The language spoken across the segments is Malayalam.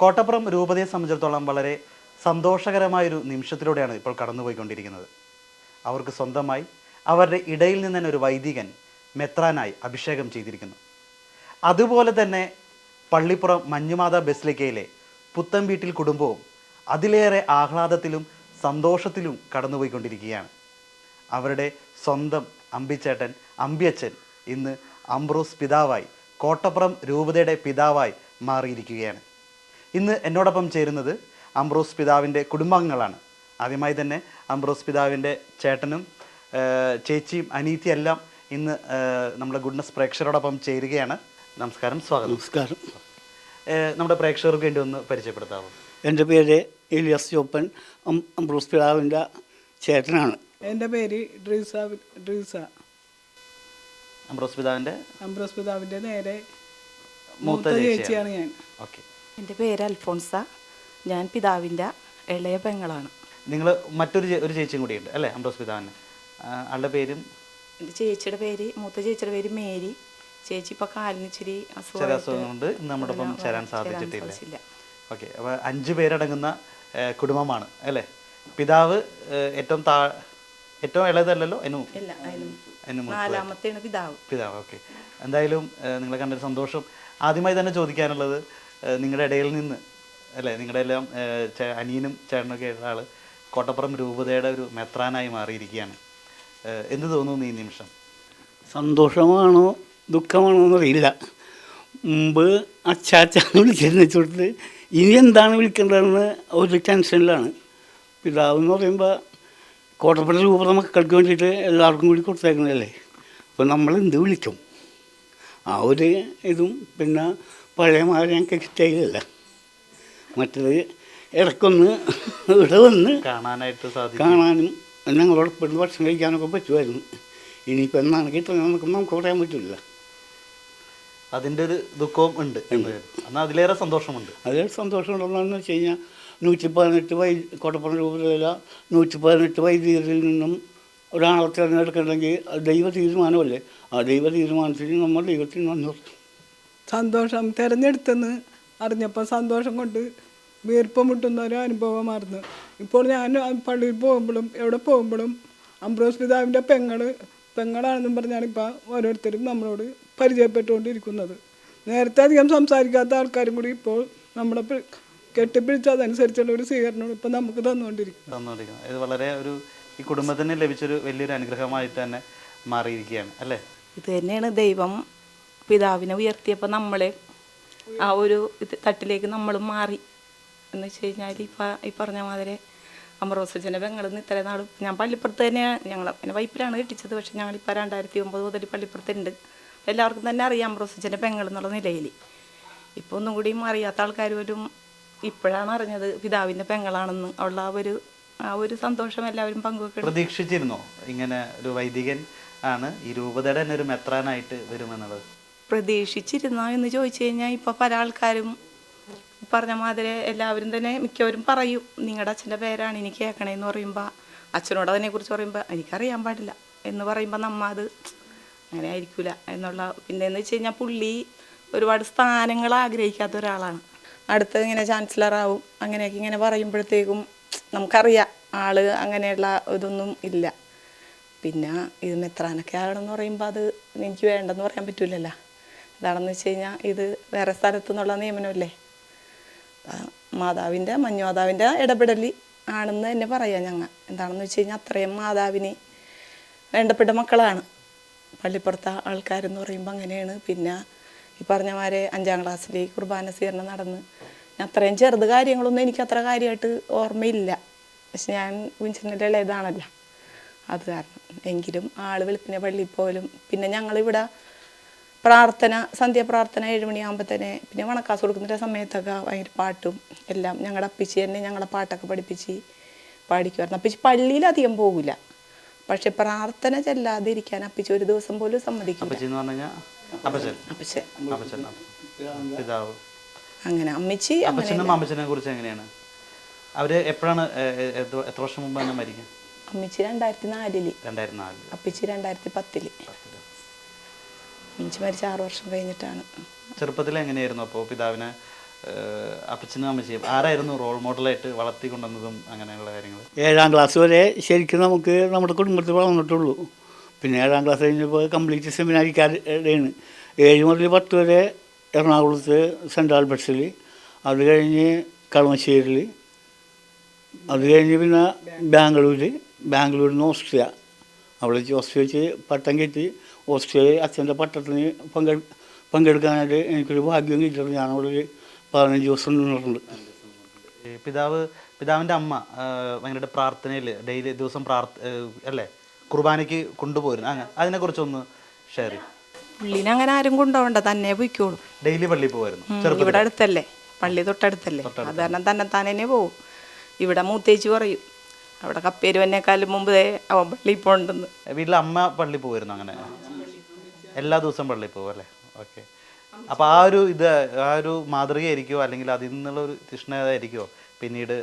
കോട്ടപ്പുറം രൂപതയെ സംബന്ധിച്ചിടത്തോളം വളരെ സന്തോഷകരമായൊരു നിമിഷത്തിലൂടെയാണ് ഇപ്പോൾ കടന്നുപോയിക്കൊണ്ടിരിക്കുന്നത്. അവർക്ക് സ്വന്തമായി അവരുടെ ഇടയിൽ നിന്ന് തന്നെ ഒരു വൈദികൻ മെത്രാനായി അഭിഷേകം ചെയ്തിരിക്കുന്നു. അതുപോലെ തന്നെ പള്ളിപ്പുറം മഞ്ഞുമാത ബസ്ലിക്കയിലെ പുത്തൻ വീട്ടിൽ കുടുംബവും അതിലേറെ ആഹ്ലാദത്തിലും സന്തോഷത്തിലും കടന്നുപോയിക്കൊണ്ടിരിക്കുകയാണ്. അവരുടെ സ്വന്തം അമ്പിച്ചേട്ടൻ അമ്പിയച്ചൻ ഇന്ന് അംബ്രോസ് പിതാവായി കോട്ടപ്പുറം രൂപതയുടെ പിതാവായി മാറിയിരിക്കുകയാണ്. ഇന്ന് എന്നോടൊപ്പം ചേരുന്നത് അംബ്രോസ് പിതാവിന്റെ കുടുംബാംഗങ്ങളാണ്. ആദ്യമായി തന്നെ അംബ്രോസ് പിതാവിന്റെ ചേട്ടനും ചേച്ചിയും അനീത്തിയും എല്ലാം ഇന്ന് നമ്മുടെ ഗുഡ്നസ് പ്രേക്ഷകരോടൊപ്പം ചേരുകയാണ്. നമസ്കാരം സ്വാഗതം. നമസ്കാരം. നമ്മുടെ പ്രേക്ഷകർക്ക് വേണ്ടി ഒന്ന് പരിചയപ്പെടുത്താമോ? എന്റെ പേര് എലിയസ് ചോപ്പൻ അം- അംബ്രോസ് പിതാവിന്റെ ചേട്ടനാണ്. എന്റെ പേര് ഡ്രീസ ഡ്രീസ. അംബ്രോസ് പിതാവിന്റെ? അംബ്രോസ് പിതാവിന്റെ നേരെ മൂത്ത ചേച്ചിയാണ് ഞാൻ. ഓക്കെ. എന്റെ പേര് അൽഫോൺസ. ഞാൻ പിതാവിന്റെ ഇളയ പെങ്ങളാണ്. നിങ്ങൾ മറ്റൊരു ഒരു ചേച്ചിയും കൂടിയുണ്ട് അല്ലേ? അംബ്രോസ് പിതാവിന്. ആളുടെ പേരും? എന്റെ ചേച്ചിയുടെ പേര് മൂത്ത ചേച്ചിയുടെ പേര് മേരി. ചേച്ചി ഇപ്പോൾ കാലിന് ഇച്ചിരി അസുഖം കൊണ്ട് നമ്മുടെ ഒപ്പം ചേരാൻ സാധിച്ചിട്ടില്ല. ഓക്കെ അപ്പോൾ അഞ്ച് പേരടങ്ങുന്ന കുടുംബമാണ് അല്ലേ? പിതാവ് ഏറ്റവും താ ഏറ്റവും ഇളയതല്ലല്ലോ? എന്നു നാലാമത്തെയാണ് പിതാവ്. പിതാവ് ഓക്കെ. എന്തായാലും നിങ്ങളെ കണ്ടൊരു സന്തോഷം. ആദ്യമായി തന്നെ ചോദിക്കാനുള്ളത് നിങ്ങളുടെ ഇടയിൽ നിന്ന് അല്ലേ? നിങ്ങളുടെ എല്ലാം അനിയനും ചേട്ടനൊക്കെ ആയിട്ടുള്ള ആൾ കോട്ടപ്പുറം രൂപതയുടെ ഒരു മെത്രാനായി മാറിയിരിക്കുകയാണ്. എന്ത് തോന്നുന്നു ഈ നിമിഷം? സന്തോഷമാണോ? ദുഃഖമാണോ എന്നറിയില്ല. മുമ്പ് അച്ചാച്ചാന്ന് വിളിച്ചിരുന്ന വെച്ചിട്ട് ഇനി എന്താണ് വിളിക്കേണ്ടതെന്ന് ഒരു ടെൻഷനിലാണ്. പിതാവ് എന്ന് പറയുമ്പോൾ കോട്ടപ്പുറ രൂപത മക്കൾക്ക് വേണ്ടിയിട്ട് എല്ലാവർക്കും കൂടി കൊടുത്തേക്കുന്നതല്ലേ? അപ്പോൾ നമ്മൾ എന്ത് വിളിക്കും? ആ ഒരു ഇതും പിന്നെ പഴയ മാതിരി ഞങ്ങൾക്ക് കിട്ടിയില്ല മറ്റത് ഇടയ്ക്കൊന്ന് ഇവിടെ വന്ന് കാണാനായിട്ട് സാധിക്കും. കാണാനും ഞങ്ങളോട് പെണ്ണ് ഭക്ഷണം കഴിക്കാനൊക്കെ പറ്റുമായിരുന്നു. ഇനിയിപ്പോൾ എന്നാണ് കിട്ടുന്നത് നമുക്ക് നമുക്ക് പറയാൻ പറ്റില്ല. അതിന്റെ ഒരു ദുഃഖവും ഉണ്ട്. എന്നാൽ അതിലേറെ സന്തോഷമുണ്ട്. അതിലേറെ സന്തോഷമുണ്ടെന്ന് വെച്ച് കഴിഞ്ഞാൽ നൂറ്റി പതിനെട്ട് വൈ കോട്ടപ്പുറം രൂപതയില നൂറ്റി പതിനെട്ട് വൈദികരിൽ നിന്നും ഒരാളെ തിരഞ്ഞെടുക്കണമെങ്കിൽ ദൈവ തീരുമാനമല്ലേ? ആ ദൈവ തീരുമാനത്തിന് നമ്മൾ ദൈവത്തിന് നന്ദി സന്തോഷം തിരഞ്ഞെടുത്തെന്ന് അറിഞ്ഞപ്പോൾ സന്തോഷം കൊണ്ട് വീർപ്പം മുട്ടുന്ന ഒരു അനുഭവമായിരുന്നു ഇപ്പോൾ ഞാൻ പള്ളിയിൽ പോകുമ്പോഴും എവിടെ പോകുമ്പോഴും അംബ്രോസ് പിതാവിന്റെ പെങ്ങൾ പെങ്ങളാണെന്നും പറഞ്ഞാണ് ഇപ്പോൾ ഓരോരുത്തരും നമ്മളോട് പരിചയപ്പെട്ടുകൊണ്ടിരിക്കുന്നത്. നേരത്തെ അധികം സംസാരിക്കാത്ത ആൾക്കാരും കൂടി ഇപ്പോൾ നമ്മളെ കെട്ടിപ്പിടിച്ചതനുസരിച്ചുള്ള കെട്ടിപ്പിടിച്ച് അതനുസരിച്ചുള്ള ഒരു സ്വീകരണം ഇപ്പം നമുക്ക് തന്നുകൊണ്ടിരിക്കും തന്നുകൊണ്ടിരിക്കുന്നത് ഇത് വളരെ ഒരു ഈ കുടുംബത്തിന് ലഭിച്ചൊരു വലിയൊരു അനുഗ്രഹമായിട്ട് തന്നെ മാറിയിരിക്കുകയാണ് അല്ലേ? ഇത് തന്നെയാണ് ദൈവം പിതാവിനെ ഉയർത്തിയപ്പോൾ നമ്മളെ ആ ഒരു ഇത് തട്ടിലേക്ക് നമ്മളും മാറി. എന്ന് വെച്ച് കഴിഞ്ഞാൽ ഇപ്പം ഈ പറഞ്ഞ മാതിരി അമറോസജന്റെ ബംഗളിൽ നിന്ന് ഇത്രയും നാളും ഞാൻ പള്ളിപ്പുറത്ത് തന്നെയാണ് ഞങ്ങൾ എന്റെ വൈപ്പിലാണ് കിട്ടിച്ചത്. പക്ഷേ ഞങ്ങളിപ്പോൾ രണ്ടായിരത്തി ഒമ്പത് മുതൽ പള്ളിപ്പുറത്തുണ്ട്. എല്ലാവർക്കും തന്നെ അറിയാം അമറോസജന്റെ പെങ്ങൾ എന്നുള്ള നിലയിൽ. ഇപ്പോൾ ഒന്നും കൂടിയും അറിയാത്ത ആൾക്കാർ പോലും ഇപ്പോഴാണ് അറിഞ്ഞത് പിതാവിന്റെ പെങ്ങളാണെന്ന്. ഉള്ള ആ ഒരു ആ ഒരു സന്തോഷം എല്ലാവരും പങ്കുവെക്കണം. പ്രതീക്ഷിച്ചിരുന്നോ? ഇങ്ങനെ ഒരു വൈദികൻ ആണ് ഈ രൂപതയുടെ തന്നെ ഒരു മെത്രാനായിട്ട് വരുമെന്നുള്ളത് പ്രതീക്ഷിച്ചിരുന്നോ എന്ന് ചോദിച്ചു കഴിഞ്ഞാൽ ഇപ്പോൾ പല ആൾക്കാരും പറഞ്ഞ മാതിരി എല്ലാവരും തന്നെ മിക്കവരും പറയും നിങ്ങളുടെ അച്ഛന്റെ പേരാണ് എനിക്ക് കേൾക്കണേന്ന് പറയുമ്പോൾ അച്ഛനോട് അതിനെക്കുറിച്ച് പറയുമ്പോൾ എനിക്കറിയാൻ പാടില്ല എന്ന് പറയുമ്പോൾ നമ്മ അത് അങ്ങനെ ആയിരിക്കില്ല എന്നുള്ള പിന്നെ എന്ന് വെച്ച് കഴിഞ്ഞാൽ പുള്ളി ഒരുപാട് സ്ഥാനങ്ങൾ ആഗ്രഹിക്കാത്ത ഒരാളാണ്. അടുത്ത് ഇങ്ങനെ ചാൻസലറാവും അങ്ങനെയൊക്കെ ഇങ്ങനെ പറയുമ്പോഴത്തേക്കും നമുക്കറിയാം ആൾ അങ്ങനെയുള്ള ഇതൊന്നും ഇല്ല. പിന്നെ ഇത് മെത്രാനൊക്കെ ആകണമെന്ന് പറയുമ്പോൾ അത് എനിക്ക് വേണ്ടെന്ന് പറയാൻ പറ്റൂലല്ലോ. എന്താണെന്ന് വെച്ച് കഴിഞ്ഞാൽ ഇത് വേറെ സ്ഥലത്തു നിന്നുള്ള നിയമനമല്ലേ മാതാവിന്റെ മഞ്ഞുമാതാവിന്റെ ഇടപെടൽ ആണെന്ന് തന്നെ പറയാം ഞങ്ങൾ എന്താണെന്ന് വെച്ച് കഴിഞ്ഞാൽ അത്രയും മാതാവിന് വേണ്ടപ്പെട്ട മക്കളാണ്. പള്ളിപ്പുറത്തെ ആൾക്കാരെന്ന് പറയുമ്പോൾ അങ്ങനെയാണ്. പിന്നെ ഈ പറഞ്ഞമാരെ അഞ്ചാം ക്ലാസ്സിൽ കുർബാന സ്വീകരണം നടന്ന് അത്രയും ചെറുത് കാര്യങ്ങളൊന്നും എനിക്ക് അത്ര കാര്യമായിട്ട് ഓർമ്മയില്ല. പക്ഷെ ഞാൻ കുഞ്ചിന്റെ ഇളയതാണല്ലോ. അത് കാരണം. എങ്കിലും ആൾ വെളുപ്പിനെ പള്ളിയിൽ പോലും പിന്നെ ഞങ്ങളിവിടെ പ്രാർത്ഥന സന്ധ്യാപ്രാർത്ഥന ഏഴ് മണിയാകുമ്പോൾ തന്നെ പിന്നെ വണക്കാസ് കൊടുക്കുന്ന സമയത്തൊക്കെ ഭയങ്കര പാട്ടും എല്ലാം ഞങ്ങളുടെ അപ്പിച്ചി തന്നെ ഞങ്ങളെ പാട്ടൊക്കെ പഠിപ്പിച്ച് പാടിക്കുമായിരുന്നു അപ്പിച്ചി പള്ളിയിൽ അധികം പോകില്ല പക്ഷെ പ്രാർത്ഥന ചെല്ലാതെ ഇരിക്കാൻ അപ്പിച്ചി ഒരു ദിവസം പോലും സമ്മതിക്കില്ല. അങ്ങനെ അമ്മച്ചി അമ്മച്ചനെ കുറിച്ച് എങ്ങനെയാണ്? അവർ എപ്പോഴാണ് എത്ര- വർഷം മുമ്പ് മരിക്കുക അമ്മച്ചി രണ്ടായിരത്തി നാലിൽ രണ്ടായിരത്തി നാലിൽ അപ്പിച്ചി രണ്ടായിരത്തി പത്തിൽ അമ്മച്ചി മരിച്ച ആറു വർഷം കഴിഞ്ഞിട്ടാണ്. ചെറുപ്പത്തിൽ എങ്ങനെയായിരുന്നു? അപ്പോൾ പിതാവിനെ അപ്പച്ചനും അമ്മച്ചിയും ആരായിരുന്നു റോൾ മോഡലായിട്ട് വളർത്തി കൊണ്ടുവന്നതും അങ്ങനെയുള്ള കാര്യങ്ങൾ ഏഴാം ക്ലാസ് വരെ ശരിക്കും നമുക്ക് നമ്മുടെ കുടുംബത്തിൽ വളർന്നിട്ടുള്ളൂ. പിന്നെ ഏഴാം ക്ലാസ് കഴിഞ്ഞപ്പോൾ കംപ്ലീറ്റ് സെമിനാരിക്കാരുടെയാണ് ഏഴ് മുതൽ പത്ത് വരെ എറണാകുളത്ത് സെൻട്രൽ ആൽബർട്സിൽ അത് കഴിഞ്ഞ് കളമശ്ശേരിയിൽ അത് കഴിഞ്ഞ് പിന്നെ ബാംഗ്ലൂർ ബാംഗ്ലൂരിൽ നിന്ന് ഓസ്ട്രിയ. അവിടെ വെച്ച് ഓസ്ട്രിയ വെച്ച് പട്ടം കെട്ടി ഓസ്ട്രിയയിൽ അച്ഛന്റെ പട്ടത്തിന് പങ്കെ പങ്കെടുക്കാനായിട്ട് എനിക്കൊരു ഭാഗ്യം കിട്ടിയിട്ടുണ്ട്. ഞാനവിടെ ഒരു പതിനഞ്ച് ദിവസം നിന്നിട്ടുണ്ട്. പിതാവ് പിതാവിന്റെ അമ്മ ഭയങ്കര പ്രാർത്ഥനയിൽ ഡെയിലി ദിവസം പ്രാർത്ഥ അല്ലേ? കുർബാനയ്ക്ക് കൊണ്ടുപോയിരുന്നു അങ്ങനെ അതിനെക്കുറിച്ചൊന്ന് ഷെയർ ചെയ്യും. പുള്ളിനെ അങ്ങനെ ആരും കൊണ്ടുപോകണ്ട തന്നെ പോയിക്കോളും. ഡെയിലി പള്ളി പോകുമായിരുന്നു ഇവിടെ അടുത്തല്ലേ? പള്ളി തൊട്ടടുത്തല്ലേ? അത് കാരണം തന്നെ തന്നെ പോകും ഇവിടെ മൂത്തേച്ച് പറയും അവിടെ കപ്പേരുവനേക്കാളും മുമ്പ് അവൻ പള്ളിയിൽ പോകണ്ടെന്ന്. വീട്ടിൽ അമ്മ പള്ളി പോകുമായിരുന്നു അങ്ങനെ. എല്ലാ ദിവസവും പള്ളി പോകും അല്ലേ? ഓക്കെ അപ്പോൾ ആ ഒരു ഇത് ആ ഒരു മാതൃകയായിരിക്കുമോ അല്ലെങ്കിൽ അതിൽ നിന്നുള്ള ഒരു തീഷ്ണതായിരിക്കുമോ പിന്നീട്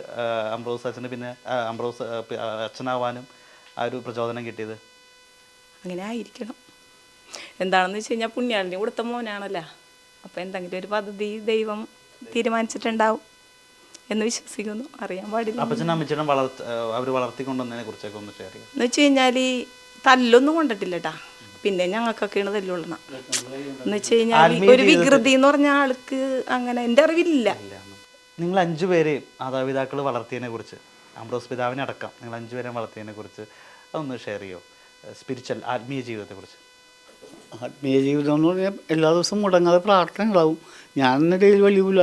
അംബ്രോസ് അച്ഛന് പിന്നെ അംബ്രോസ് അച്ഛനാവാനും ആ ഒരു പ്രചോദനം കിട്ടിയത്? അങ്ങനെ ആയിരിക്കണം. എന്താണെന്ന് വെച്ച് കഴിഞ്ഞാൽ പുണ്യാളിന് കൊടുത്ത മോനാണല്ലോ. അപ്പോൾ എന്തെങ്കിലും ഒരു പദ്ധതി ദൈവം തീരുമാനിച്ചിട്ടുണ്ടാവും. എന്ന് വിശ്വസിക്കുന്നു. അറിയാൻ പാടില്ല. അപ്പച്ചനും അമ്മച്ചനും വളർത്ത അവർ വളർത്തിക്കൊണ്ടുവന്നതിനെ കുറിച്ചൊക്കെ ഒന്ന് ഷെയർ ചെയ്യാം എന്ന് വെച്ച് കഴിഞ്ഞാൽ ഈ തല്ലൊന്നും കൊണ്ടിട്ടില്ല കേട്ടാ പിന്നെ ഞങ്ങൾക്കൊക്കെയാണ് തല്ലുകൊള്ളണം എന്ന് വെച്ച് കഴിഞ്ഞാൽ ഒരു വികൃതി എന്ന് പറഞ്ഞ ആൾക്ക് അങ്ങനെ എന്റെ അറിവില്ല നിങ്ങൾ അഞ്ചു പേരെയും മാതാപിതാക്കൾ വളർത്തിയതിനെ കുറിച്ച് അംബ്രോസ് പിതാവിനെ അടക്കം നിങ്ങൾ അഞ്ചു പേരെ വളർത്തിയതിനെ കുറിച്ച് അതൊന്ന് ഷെയർ ചെയ്യോ? സ്പിരിച്വൽ ആത്മീയ ജീവിതത്തെക്കുറിച്ച് ആത്മീയ ജീവിതം എന്ന് പറഞ്ഞാൽ എല്ലാ ദിവസവും മുടങ്ങാതെ പ്രാർത്ഥനകളാവും ഉണ്ടാവും. ഞാൻ എന്നിടയിൽ ഡെയിലി പോല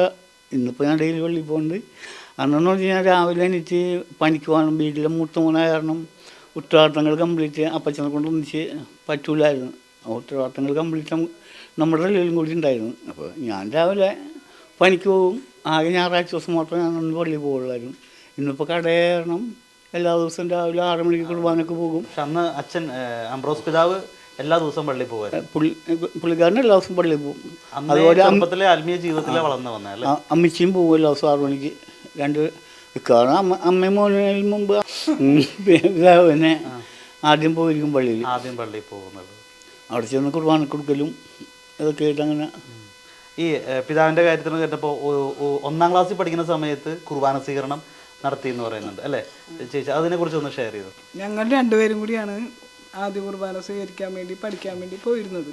ഇന്നിപ്പോൾ ഞാൻ ഡെയിലി പള്ളിയിൽ പോകുന്നുണ്ട് അന്നെന്ന് പറഞ്ഞു കഴിഞ്ഞാൽ രാവിലെ എനിക്ക് പണിക്ക് പോകണം വീട്ടിലെ മൂത്ത മോനായ കാരണം ഉത്തരവാദിത്തങ്ങൾ കംപ്ലീറ്റ് അപ്പച്ചനെ കൊണ്ട് ഒന്നിച്ച് പറ്റൂലായിരുന്നു. ഉത്തരവാദിത്തങ്ങൾ കംപ്ലീറ്റ് നമ്മുടെ തലയിലും കൂടി ഉണ്ടായിരുന്നു. അപ്പോൾ ഞാൻ രാവിലെ പണിക്ക് പോകും ആകെ ഞായറാഴ്ച ദിവസം മാത്രമേ ഞാൻ ഒന്ന് പള്ളിയിൽ പോകുള്ളായിരുന്നു ഇന്നിപ്പോൾ കടയണം എല്ലാ ദിവസവും രാവിലെ ആറ് മണിക്ക് കുർബാനൊക്കെ പോകും. പക്ഷെ അന്ന് അച്ഛൻ അംബ്രോസ് പിതാവ് എല്ലാ ദിവസവും പള്ളി പോകും പുള്ളി പുള്ളിക്കാരൻ എല്ലാ ദിവസവും പള്ളിയിൽ പോകും. അതുപോലെ ചെറുപ്പത്തിലെ ആത്മീയ ജീവിതത്തിലെ വളർന്നു വന്നാൽ അമ്മച്ചിയും പോകും എല്ലാ ദിവസവും ആറു മണിക്ക്. രണ്ട് കാരണം അമ്മ അമ്മയും മോനും മുമ്പ്. പിന്നെ ആദ്യം പോയിരിക്കും പള്ളിയിൽ. ആദ്യം പള്ളിയിൽ പോകുന്നത്. അവിടെ ചെന്ന് കുർബാന കൊടുക്കലും അതൊക്കെ ആയിട്ട് അങ്ങനെ. ഈ പിതാവിന്റെ പിതാവിന്റെ കാര്യത്തിൽ കേട്ടപ്പോൾ ഒന്നാം ക്ലാസ്സിൽ പഠിക്കുന്ന സമയത്ത് കുർബാന സ്വീകരണം നടത്തി എന്ന് പറയുന്നുണ്ട് അല്ലേ? ചേച്ചി അതിനെ കുറിച്ച് ഒന്ന് ഷെയർ ചെയ്തു? ഞങ്ങൾ രണ്ടുപേരും കൂടിയാണ് ആദ്യ കുർബാന സ്വീകരിക്കാൻ വേണ്ടി പഠിക്കാൻ വേണ്ടി പോയിരുന്നത്.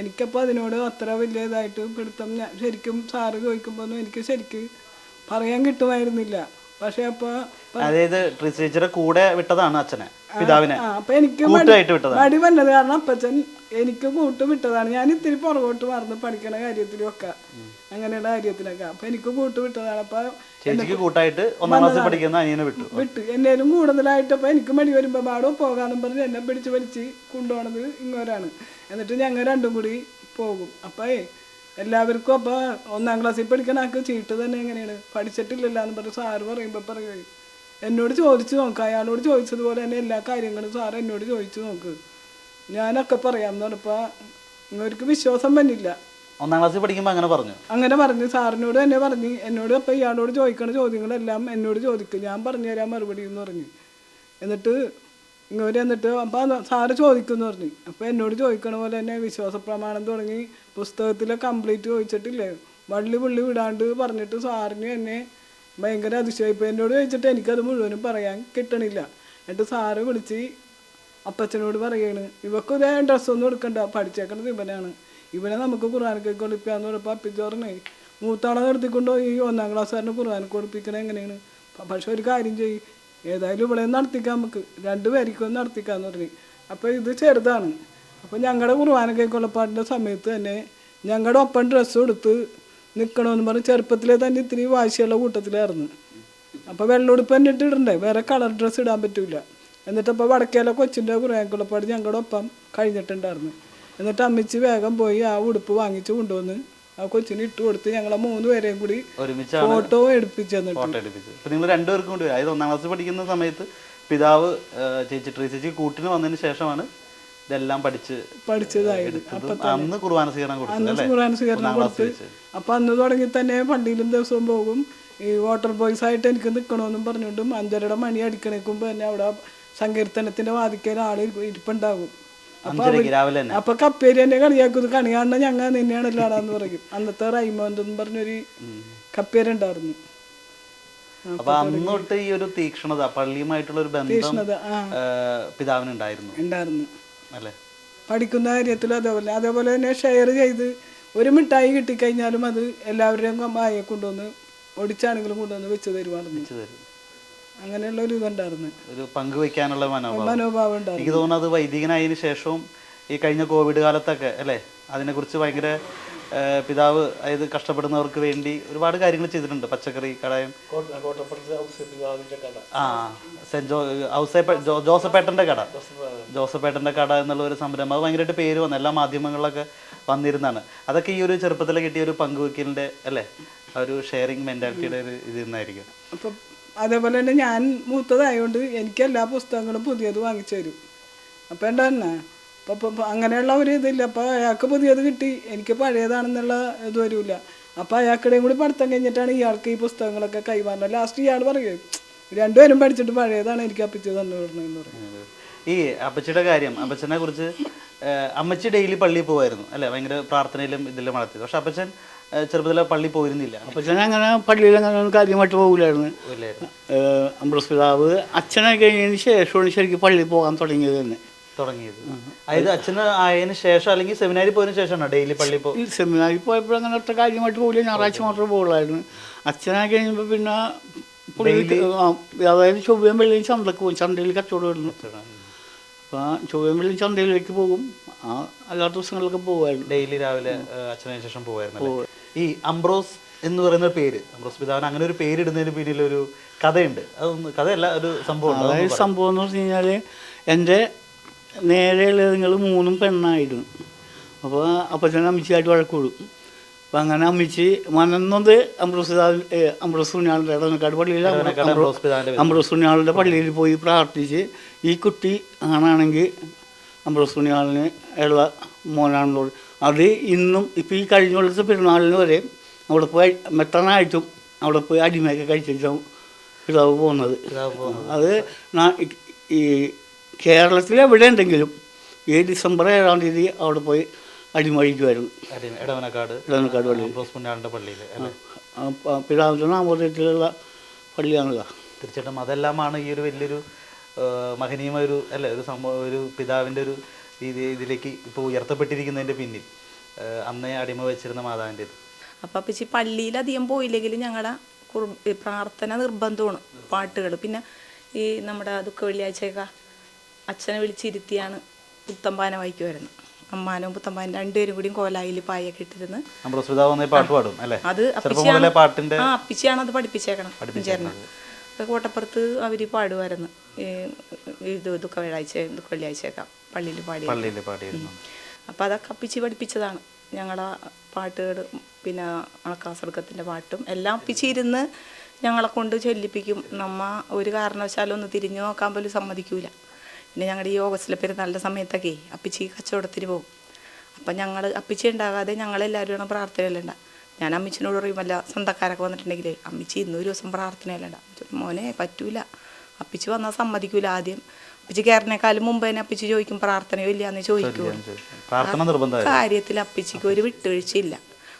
എനിക്കപ്പോൾ അതിനോട് അത്ര വലിയ ഇതായിട്ട് പിടുത്തം ഞാൻ ശരിക്കും സാറ് ചോദിക്കുമ്പോൾ എനിക്ക് ശരിക്ക് പറയാൻ കിട്ടുമായിരുന്നില്ല. പക്ഷെ അപ്പൊ അതായത് കൂടെ വിട്ടതാണ് അച്ഛനെ പിതാവിനെ. അപ്പൊ എനിക്ക് മടി വന്നത് കാരണം അപ്പച്ചൻ എനിക്ക് കൂട്ട് വിട്ടതാണ്. ഞാൻ ഇത്തിരി പുറകോട്ട് മറന്ന് പഠിക്കണ കാര്യത്തിലും ഒക്കെ അങ്ങനെയുള്ള കാര്യത്തിലൊക്കെ. അപ്പൊ എനിക്ക് കൂട്ട് വിട്ടതാണ്. അപ്പൊ ചേച്ചിക്ക് കൂട്ടായിട്ട് ഒന്നാം ക്ലാസ്സിൽ പഠിക്കുന്ന അനിയനെ വിട്ടു. വിട്ട്. എന്നേലും കൂടുതലായിട്ടപ്പോൾ എനിക്ക് മടി വരുമ്പോൾ പാടോ പോകാന്നും പറഞ്ഞ് എന്നെ പിടിച്ച് വലിച്ച് കൊണ്ടുപോണത് ഇങ്ങോരാണ്. എന്നിട്ട് ഞങ്ങൾ രണ്ടും കൂടി പോകും. അപ്പോൾ എല്ലാവർക്കും അപ്പോൾ ഒന്നാം ക്ലാസ്സിൽ പഠിക്കണ ആൾക്ക് ചീട്ട് തന്നെ എങ്ങനെയാണ്? പഠിച്ചിട്ടില്ലല്ലോ എന്ന് പറഞ്ഞ് സാറ് പറയുമ്പോൾ പറയുക എന്നോട് ചോദിച്ചു നോക്ക്. അയാളോട് ചോദിച്ചതുപോലെ തന്നെ എല്ലാ കാര്യങ്ങളും സാർ എന്നോട് ചോദിച്ചു നോക്ക്. ഞാനൊക്കെ പറയാം എന്ന് പറഞ്ഞപ്പോൾ ഇവർക്ക് വിശ്വാസം വന്നില്ല. ഒന്നാം ക്ലാസ്സിൽ പഠിക്കുമ്പോൾ അങ്ങനെ പറഞ്ഞു. അങ്ങനെ പറഞ്ഞു. സാറിനോട് തന്നെ പറഞ്ഞു. എന്നോട് അപ്പം ഇയാളോട് ചോദിക്കണ ചോദ്യങ്ങളെല്ലാം എന്നോട് ചോദിക്കും. ഞാൻ പറഞ്ഞു തരാൻ മറുപടി എന്ന് പറഞ്ഞു. എന്നിട്ട് ഇങ്ങനെ എന്നിട്ട് അപ്പം സാറ് ചോദിക്കുമെന്ന് പറഞ്ഞു. അപ്പോൾ എന്നോട് ചോദിക്കണ പോലെ തന്നെ വിശ്വാസ പ്രമാണം തുടങ്ങി. പുസ്തകത്തിലെ കംപ്ലീറ്റ് ചോദിച്ചിട്ടില്ലേ? വള്ളി പുള്ളി വിടാണ്ട് പറഞ്ഞിട്ട് സാറിന് എന്നെ ഭയങ്കര അതിശയിപ്പോൾ എന്നോട് ചോദിച്ചിട്ട് എനിക്കത് മുഴുവനും പറയാൻ കിട്ടണില്ല. എന്നിട്ട് സാറ് വിളിച്ച് അപ്പച്ചനോട് പറയാണ് ഇവക്കും ഇതേ ഡ്രസ്സൊന്നും എടുക്കണ്ട. പഠിച്ചേക്കണത് ഇവനാണ്. ഇവനെ നമുക്ക് ഖുർആാനൊക്കെ കൊടുപ്പിക്കാന്ന് പറഞ്ഞപ്പോൾ അപ്പിച്ചോറിനെ മൂത്താളെ നിർത്തിക്കൊണ്ടോ ഈ ഒന്നാം ക്ലാസ്സുകാരന് ഖുർആാനൊക്കെ കൊടുപ്പിക്കണത് എങ്ങനെയാണ്? പക്ഷെ ഒരു കാര്യം ചെയ്യും ഏതായാലും ഇവിടെ നടത്തിക്കാം നമുക്ക് രണ്ടുപേർക്കും നടത്തിക്കാന്ന് പറഞ്ഞു. അപ്പോൾ ഇത് ചെറുതാണ്. അപ്പോൾ ഞങ്ങളുടെ കുർബാനൊക്കെ കൊള്ളപ്പാടിന്റെ സമയത്ത് തന്നെ ഞങ്ങളുടെ ഒപ്പം ഡ്രസ്സ് കൊടുത്ത് നിൽക്കണമെന്ന് പറഞ്ഞ് ചെറുപ്പത്തിലെ തന്നെ ഇത്തിരി വാശിയുള്ള കൂട്ടത്തിലായിരുന്നു. അപ്പോൾ വെള്ളമുടുപ്പ് തന്നെ ഇട്ട് ഇടണ്ടേ വേറെ കളർ ഡ്രസ്സ് ഇടാൻ പറ്റില്ല എന്നിട്ടപ്പോൾ വടക്കേല കൊച്ചിന്റെ കൊള്ളപ്പാട് ഞങ്ങളുടെ ഒപ്പം കഴിഞ്ഞിട്ടുണ്ടായിരുന്നു. എന്നിട്ട് അമ്മച്ചി വേഗം പോയി ആ ഉടുപ്പ് വാങ്ങിച്ചു കൊണ്ടുവന്ന് ആ കൊച്ചിന് ഇട്ട് കൊടുത്ത് ഞങ്ങളെ മൂന്ന് പേരെയും കൂടി ഫോട്ടോ എടുപ്പിച്ചു നിങ്ങൾ രണ്ടുപേർക്കും കൂടി അതായത് ഒന്നാം ക്ലാസ് പഠിക്കുന്ന സമയത്ത് പിതാവ് ചേച്ചി ട്രീ കൂട്ടിന് വന്നതിന് ശേഷമാണ് ഇതെല്ലാം പഠിച്ച് പഠിച്ചതായത്. എടുത്തതും. അന്ന് കുർബാന സ്വീകരണം സ്വീകരണം കൊടുത്ത്. വെച്ച്. അന്ന് തുടങ്ങി തന്നെ പള്ളിയിലും ദിവസവും പോകും. ഈ വാട്ടർ ബോയ്സ് ആയിട്ട് എനിക്ക് നിൽക്കണമെന്നും പറഞ്ഞുകൊണ്ടും അഞ്ചരയുടെ മണി അടിക്കണേക്കുമ്പോൾ തന്നെ അവിടെ സങ്കീർത്തനത്തിന്റെ വാതിക്കൽ ആൾ ഇരിപ്പുണ്ടാകും. അപ്പൊ രാവിലെ തന്നെ. അപ്പൊ കപ്പേരി എന്നെ കളിയാക്കുന്നത് കണി കാണുന്ന ഞങ്ങൾ തന്നെയാണ് എല്ലാടാന്ന് പറയും. അന്നത്തെ റൈമോന്ത് പറഞ്ഞൊരു പറഞ്ഞൊരു കപ്പേരുണ്ടായിരുന്നു അപ്പൊ അന്നോട്ട് ഈ ഒരു തീക്ഷണത പള്ളിയുമായിട്ടുള്ള ഒരു ബന്ധം പിതാവിന് ഉണ്ടായിരുന്നു ഉണ്ടായിരുന്നു. അല്ലേ? പഠിക്കുന്ന കാര്യത്തിലും അതേപോലെ അതേപോലെ തന്നെ ഷെയർ ചെയ്ത് ഒരു മിഠായി കിട്ടിക്കഴിഞ്ഞാലും അത് എല്ലാവരുടെയും വായെ കൊണ്ടുവന്ന് ഒടിച്ചാണെങ്കിലും കൊണ്ടുവന്ന് വെച്ച് തരുവാണ് വെച്ച് തരും. അങ്ങനെയുള്ള ഒരു ഇതുണ്ടായിരുന്നു. ഒരു പങ്കുവെക്കാനുള്ള മനോഭാവം. മനോഭാവം ഉണ്ടായിരുന്നു. എനിക്ക് തോന്നുന്നു അത് വൈദികനായതിനു ശേഷവും ഈ കഴിഞ്ഞ കോവിഡ് കാലത്തൊക്കെ അല്ലേ? അതിനെക്കുറിച്ച് ഭയങ്കര പിതാവ് അതായത് കഷ്ടപ്പെടുന്നവർക്ക് വേണ്ടി ഒരുപാട് കാര്യങ്ങൾ ചെയ്തിട്ടുണ്ട്. പച്ചക്കറി കടയും. ആ സെന്റ് ജോ ഔസേപ്പ ജോ ജോസഫേട്ടന്റെ കട. ജോസഫേട്ടന്റെ കട. എന്നുള്ള ഒരു സംരംഭം. അത് ഭയങ്കരമായിട്ട് പേര് വന്നു. എല്ലാ മാധ്യമങ്ങളിലൊക്കെ വന്നിരുന്നാണ് അതൊക്കെ ഈ ഒരു ചെറുപ്പത്തിൽ കിട്ടിയ ഒരു പങ്കുവെക്കലിന്റെ അല്ലേ? ഒരു ഷെയറിങ് മെന്റാലിറ്റിയുടെ ഒരു ഇത് നിന്നായിരിക്കും അപ്പം അതേപോലെ തന്നെ ഞാൻ മൂത്തതായതുകൊണ്ട് എനിക്ക് എല്ലാ പുസ്തകങ്ങളും പുതിയത് വാങ്ങിച്ചു തരും. അപ്പം എന്താ അപ്പം അങ്ങനെയുള്ള ഒരു ഇതില്ല. അപ്പോൾ അയാൾക്ക് പുതിയത് കിട്ടി. എനിക്ക് പഴയതാണെന്നുള്ള ഇത് വരില്ല അപ്പോൾ അയാൾക്കിടെയും കൂടി പഠിത്തം കഴിഞ്ഞിട്ടാണ് ഇയാൾക്ക് ഈ പുസ്തകങ്ങളൊക്കെ കൈമാറുന്നത്. ലാസ്റ്റ് ഇയാൾ പറയും രണ്ടുപേരും പഠിച്ചിട്ട് പഴയതാണ് എനിക്ക് അപ്പിച്ച് തന്നു വിടണമെന്ന് പറയുന്നത് ഈ അപ്പച്ചിയുടെ കാര്യം അപ്പച്ചനെ കുറിച്ച് അമ്മച്ചി ഡെയിലി പള്ളിയിൽ പോകുമായിരുന്നു അല്ലേ? ഭയങ്കര പ്രാർത്ഥനയിലും ഇതിലും വളർത്തിയത്. പക്ഷെ അപ്പച്ചൻ ചെറുപ്പത്തിലെ പള്ളി പോയിരുന്നില്ല. അപ്പോൾ ഞാൻ അങ്ങനെ പള്ളിയിൽ അങ്ങനെ കാര്യമായിട്ട് പോകില്ലായിരുന്നു അമ്പ്രസ് പിതാവ് അച്ഛനെ കഴിഞ്ഞതിന് ശേഷമാണ് ശരിക്കും പള്ളിയിൽ പോകാൻ തുടങ്ങിയത് തന്നെ. തുടങ്ങിയത്. അതായത് അച്ഛന് ആയതിന് ശേഷം അല്ലെങ്കിൽ സെമിനാരി പോയതിനു ശേഷമാണോ ഡെയിലി പള്ളി പോ സെമിനാരി പോയപ്പോൾ അങ്ങനെ ഒറ്റ കാര്യമായിട്ട് പോകില്ല ഞായറാഴ്ച മാത്രമേ പോകുള്ളായിരുന്നു അച്ഛനായി കഴിഞ്ഞപ്പോൾ പിന്നെ അതായത് ചൊവ്വയും വെള്ളിയും ചന്തക്ക് പോകും ചന്തയിൽ കച്ചവടം വരുന്നു. അപ്പൊ ചൊവ്വയും വെള്ളിയും ചന്തയിലേക്ക് പോകും. ആ അല്ലാത്ത ദിവസങ്ങളിലൊക്കെ പോകുമായിരുന്നു ഡെയിലി രാവിലെ അച്ഛനു ശേഷം പോവായിരുന്നു ഈ അംബ്രോസ് എന്ന് പറയുന്ന പേര്. അംബ്രോസ് പിതാവൻ അങ്ങനെ ഒരു പേരിടുന്നതിന് പിന്നിൽ ഒരു കഥയുണ്ട്. അതൊന്ന് കഥയല്ല ഒരു സംഭവം അതായത് സംഭവം എന്ന് പറഞ്ഞു കഴിഞ്ഞാൽ എന്റെ നേരെയുള്ള നിങ്ങൾ മൂന്നും പെണ്ണായിരുന്നു. അപ്പോൾ അപ്പച്ചനെ അമ്മച്ചിയായിട്ട് വഴക്കൂടും. അപ്പോൾ അങ്ങനെ അമ്മച്ചി മനന്നത് അംബ്രോസ് അംബ്രോസ് കുഞ്ഞാളുടെ പള്ളിയിൽ ഇടവനക്കാട് അംബ്രോസ് കുഞ്ഞാളുടെ അമ്പ്രോസ് സുനിയാളുടെ പള്ളിയിൽ പോയി പ്രാർത്ഥിച്ച് ഈ കുട്ടി ആണാണെങ്കിൽ അംബ്രോസ് കുഞ്ഞാളിന് ഉള്ള മോനാണെന്ന് അത് ഇന്നും ഇപ്പോൾ ഈ കഴിഞ്ഞ കൊല്ലത്തെ പെരുന്നാളിന് വരെ അവിടെ പോയി മെത്തനായിട്ടും അവിടെ പോയി അടിമയൊക്കെ കഴിച്ചിട്ടാണ് പിതാവ് പോകുന്നത്. അത് ഈ കേരളത്തിൽ എവിടെ ഉണ്ടെങ്കിലും ഈ ഡിസംബർ ഏഴാം തീയതി അവിടെ പോയി അടിമഴിക്കുമായിരുന്നു അടി- ഇടവനക്കാട് ഇടവനക്കാട് പള്ളിയിൽ പിതാവിന്റെ നാമോദയത്തിലുള്ള പള്ളിയാണല്ലോ തീർച്ചയായിട്ടും അതെല്ലാമാണ് ഈ ഒരു വലിയൊരു മഹനീയമായ ഒരു അല്ലെ ഒരു സംഭവം ഒരു പിതാവിന്റെ ഒരു ഇതിലേക്ക് ഇപ്പോൾ ഉയർത്തപ്പെട്ടിരിക്കുന്നതിന്റെ പിന്നിൽ. അന്നേ അടിമ വെച്ചിരുന്ന മാതാവിന്റെ ഇത് അപ്പം അപ്പച്ചി പള്ളിയിൽ അധികം പോയില്ലെങ്കിലും ഞങ്ങളുടെ പ്രാർത്ഥന നിർബന്ധമാണ് പാട്ടുകൾ പിന്നെ ഈ നമ്മുടെ ദുഃഖ വെള്ളിയാഴ്ചയൊക്കെ അച്ഛനെ വിളിച്ചിരുത്തിയാണ് പുത്തമ്പാന വായിക്കുമായിരുന്നു അമ്മാനും പുത്തമ്പാനും രണ്ടുപേരും കൂടിയും കോലായിൽ പായൊക്കെ ഇട്ടിരുന്ന്. അത് അപ്പിച്ചാണ് ആ അപ്പിച്ചിയാണ് അത് പഠിപ്പിച്ചേക്കണം ചേർന്ന് കോട്ടപ്പുറത്ത് അവർ പാടുമായിരുന്നു ദുഃഖ വെള്ളിയാഴ്ച ദുഃഖ വെള്ളിയാഴ്ചയൊക്കെ. പള്ളിയിൽ പാടി പള്ളിയിൽ പാടിയിരുന്നു. അപ്പോൾ അതൊക്കെ അപ്പിച്ചി പഠിപ്പിച്ചതാണ്. ഞങ്ങളുടെ പാട്ടുകൾ പിന്നെ അണക്കാസർഗത്തിന്റെ പാട്ടും എല്ലാം അപ്പിച്ചിരുന്ന് ഞങ്ങളെ കൊണ്ട് ചൊല്ലിപ്പിക്കും. നമ്മ ഒരു കാരണവശാലും ഒന്ന് തിരിഞ്ഞു നോക്കാൻ പോലും സമ്മതിക്കൂല. പിന്നെ ഞങ്ങളുടെ ഈ ഓഗസ്റ്റിലെ പെരുന്നാളിന്റെ സമയത്തൊക്കെ അപ്പിച്ചി കച്ചവടത്തിന് പോകും. അപ്പം ഞങ്ങൾ അപ്പിച്ചി ഉണ്ടാകാതെ ഞങ്ങളെല്ലാവരും ആണ് പ്രാർത്ഥനയിലുണ്ട ഞാൻ അമ്മിച്ചിനോട് പറയും വല്ല സ്വന്തക്കാരൊക്കെ വന്നിട്ടുണ്ടെങ്കിൽ അമ്മിച്ചി ഇന്നൊരു ദിവസം പ്രാർത്ഥനയിലുണ്ട മോനെ പറ്റൂല. അപ്പിച്ചി വന്നാൽ സമ്മതിക്കൂല ആദ്യം. അപ്പിച്ചി കയറിനേക്കാളും മുമ്പ് തന്നെ അപ്പിച്ച് ചോദിക്കും പ്രാർത്ഥനയോ ഇല്ലയെന്ന് ചോദിക്കുള്ളൂ പ്രാർത്ഥന നിർബന്ധമായിരുന്നു. കാര്യത്തിൽ അപ്പിച്ചിക്ക് ഒരു വിട്ടുവീഴ്ചയില്ല.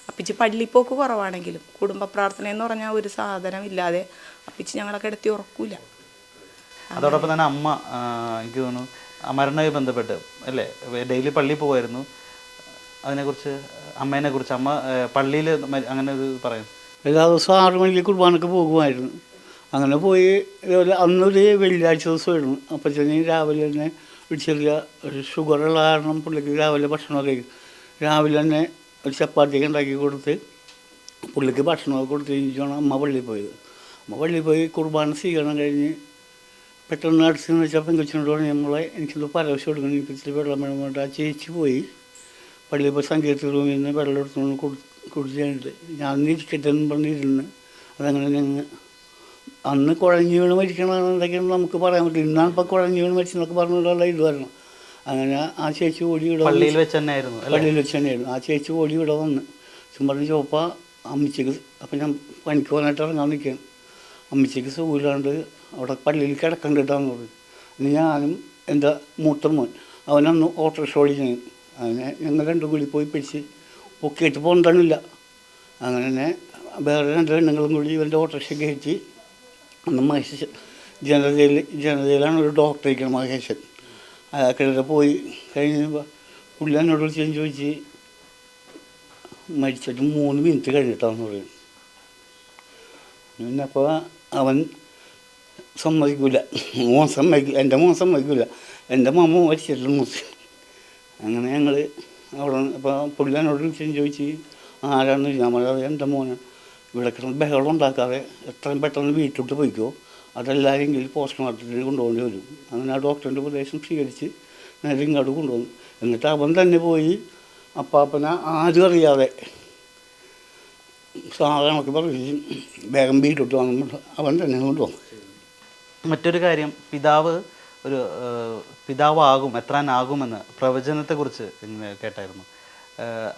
പള്ളി പള്ളിപ്പോക്ക് കുറവാണെങ്കിലും കുടുംബ പ്രാർത്ഥന എന്ന് പറഞ്ഞാൽ ഒരു സാധനം ഇല്ലാതെ അപ്പിച്ച് ഞങ്ങളെ കിടത്തി ഉറക്കൂല. അതോടൊപ്പം തന്നെ അമ്മ എനിക്ക് തോന്നുന്നു മരണവുമായി ബന്ധപ്പെട്ട് അല്ലേ? ഡെയിലി പള്ളിയിൽ പോകുമായിരുന്നു അതിനെക്കുറിച്ച് അമ്മേനെ കുറിച്ച് അമ്മ പള്ളിയിൽ അങ്ങനെ ഒരു പറയും. എല്ലാ ദിവസവും ആറ് മണിക്ക് കുർബാനക്ക് പോകുമായിരുന്നു. അങ്ങനെ പോയി ഇതുപോലെ അന്നൊരു വെള്ളിയാഴ്ച ദിവസമായിരുന്നു. അപ്പച്ചന് രാവിലെ തന്നെ ഒരു ചെറിയ ഒരു ഷുഗറുള്ള കാരണം പുള്ളിക്ക് രാവിലെ ഭക്ഷണമൊക്കെ രാവിലെ തന്നെ ഒരു ചപ്പാത്തിയൊക്കെ ഉണ്ടാക്കി കൊടുത്ത് പുള്ളിക്ക് ഭക്ഷണമൊക്കെ കൊടുത്ത് കഴിഞ്ഞാണ് അമ്മ പള്ളിയിൽ പോയത്. അമ്മ പള്ളിയിൽ പോയി കുർബാന സ്വീകരണം കഴിഞ്ഞ് പെട്ടെന്ന് അടുത്ത് നിന്ന് വെച്ചാൽ പെങ്കൊച്ചിനോട് പറഞ്ഞു നമ്മളെ എനിക്കൊന്ന് പരവശം കൊടുക്കണം എനിക്ക് ഇത്തിരി വെള്ളം വേണം. വേണ്ട ആ ചേച്ചി പോയി പള്ളിയിൽ പോയി സംഗീത റൂമിൽ നിന്ന് വെള്ളം എടുത്തുകൊണ്ട് കുടി കുടിച്ചിട്ട് ഞാൻ ഇരിക്കട്ടെ എന്ന് പറഞ്ഞിരുന്ന് അതങ്ങനെ ഞങ്ങൾ അന്ന് കുഴഞ്ഞു വീണ് മരിക്കണമെന്നുണ്ടെങ്കിൽ നമുക്ക് പറയാൻ പറ്റും ഇന്നാണ് ഇപ്പോൾ കുഴഞ്ഞു വീണ് മരിച്ചെന്നൊക്കെ പറഞ്ഞിട്ടുള്ള ഇത് വരണം. അങ്ങനെ ആ ചേച്ചി ഓടി ഇവിടെ പള്ളിയിൽ വെച്ച് തന്നെ ആയിരുന്നു പള്ളിയിൽ വെച്ച് തന്നെയായിരുന്നു ആ ചേച്ചി ഓടി ഇവിടെ വന്ന് ചും പറഞ്ഞ് ചോപ്പ അമ്മച്ചിക്ക് അപ്പം ഞാൻ പണിക്ക് പോകാനായിട്ട് ഇറങ്ങാൻ നിൽക്കുകയാണ്. അമ്മച്ചിക്ക് സുഖമില്ലാണ്ട് അവിടെ പള്ളിയിൽ കിടക്കണ്ടിട്ടാന്ന് പറഞ്ഞു. ഞാനും എന്റെ മൂത്ത മോൻ അവനന്ന് ഓട്ടോറിക്ഷ ഓടിക്കുന്നു. അങ്ങനെ ഞങ്ങൾ രണ്ടും കൂടി പോയി പിടിച്ച് പൊക്കിയിട്ട് പോകണ്ടണില്ല. അങ്ങനെ തന്നെ വേറെ രണ്ട് പെണ്ണുങ്ങളും കൂടി ഇവന്റെ ഓട്ടോറിക്ഷ കയറ്റി അന്ന് മഹേശൻ ജനതയിൽ ജനതയിലാണ് ഒരു ഡോക്ടർ ഇരിക്കണം മഹേശൻ അയാൾക്കിടെ പോയി കഴിഞ്ഞപ്പോൾ പുള്ളി എന്നോട് വിളിച്ച് ചോദിച്ച് മരിച്ചിട്ട് മൂന്ന് മിനിറ്റ് കഴിഞ്ഞിട്ടാന്ന് പറയും. പിന്നപ്പോൾ അവൻ സമ്മതിക്കില്ല മോൻ സമ്മതിക്കില്ല എന്റെ മോൻ സമ്മതിക്കില്ല എന്റെ മാമ മരിച്ചിട്ടുണ്ട് അങ്ങനെ ഞങ്ങൾ അവിടെ അപ്പോൾ പുള്ളി എന്നോട് വിളിച്ച് ചോദിച്ച് ആരാണെന്ന് ഞാൻ പറഞ്ഞത് എന്റെ മോന്. ഇവിടെ കിടന്ന് ബഹളം ഉണ്ടാക്കാതെ എത്രയും പെട്ടെന്ന് വീട്ടിലോട്ട് പോയിക്കോ. അതല്ലായെങ്കിൽ പോസ്റ്റ്മോർട്ടത്തിന് കൊണ്ടുപോകേണ്ടി വരും. അങ്ങനെ ആ ഡോക്ടറിന്റെ ഉപദേശം സ്വീകരിച്ച് നേരെ ഇങ്ങോട്ട് കൊണ്ടുവന്നു. എന്നിട്ട് അവൻ തന്നെ പോയി അപ്പാപ്പനെ ആരും അറിയാതെ സാധനമൊക്കെ പറഞ്ഞു വേഗം വീട്ടിലോട്ട് വന്നു അവൻ തന്നെ കൊണ്ടുവന്നു. മറ്റൊരു കാര്യം പിതാവ് ഒരു പിതാവാകും എത്രാനാകുമെന്ന് പ്രവചനത്തെക്കുറിച്ച് കേട്ടായിരുന്നു.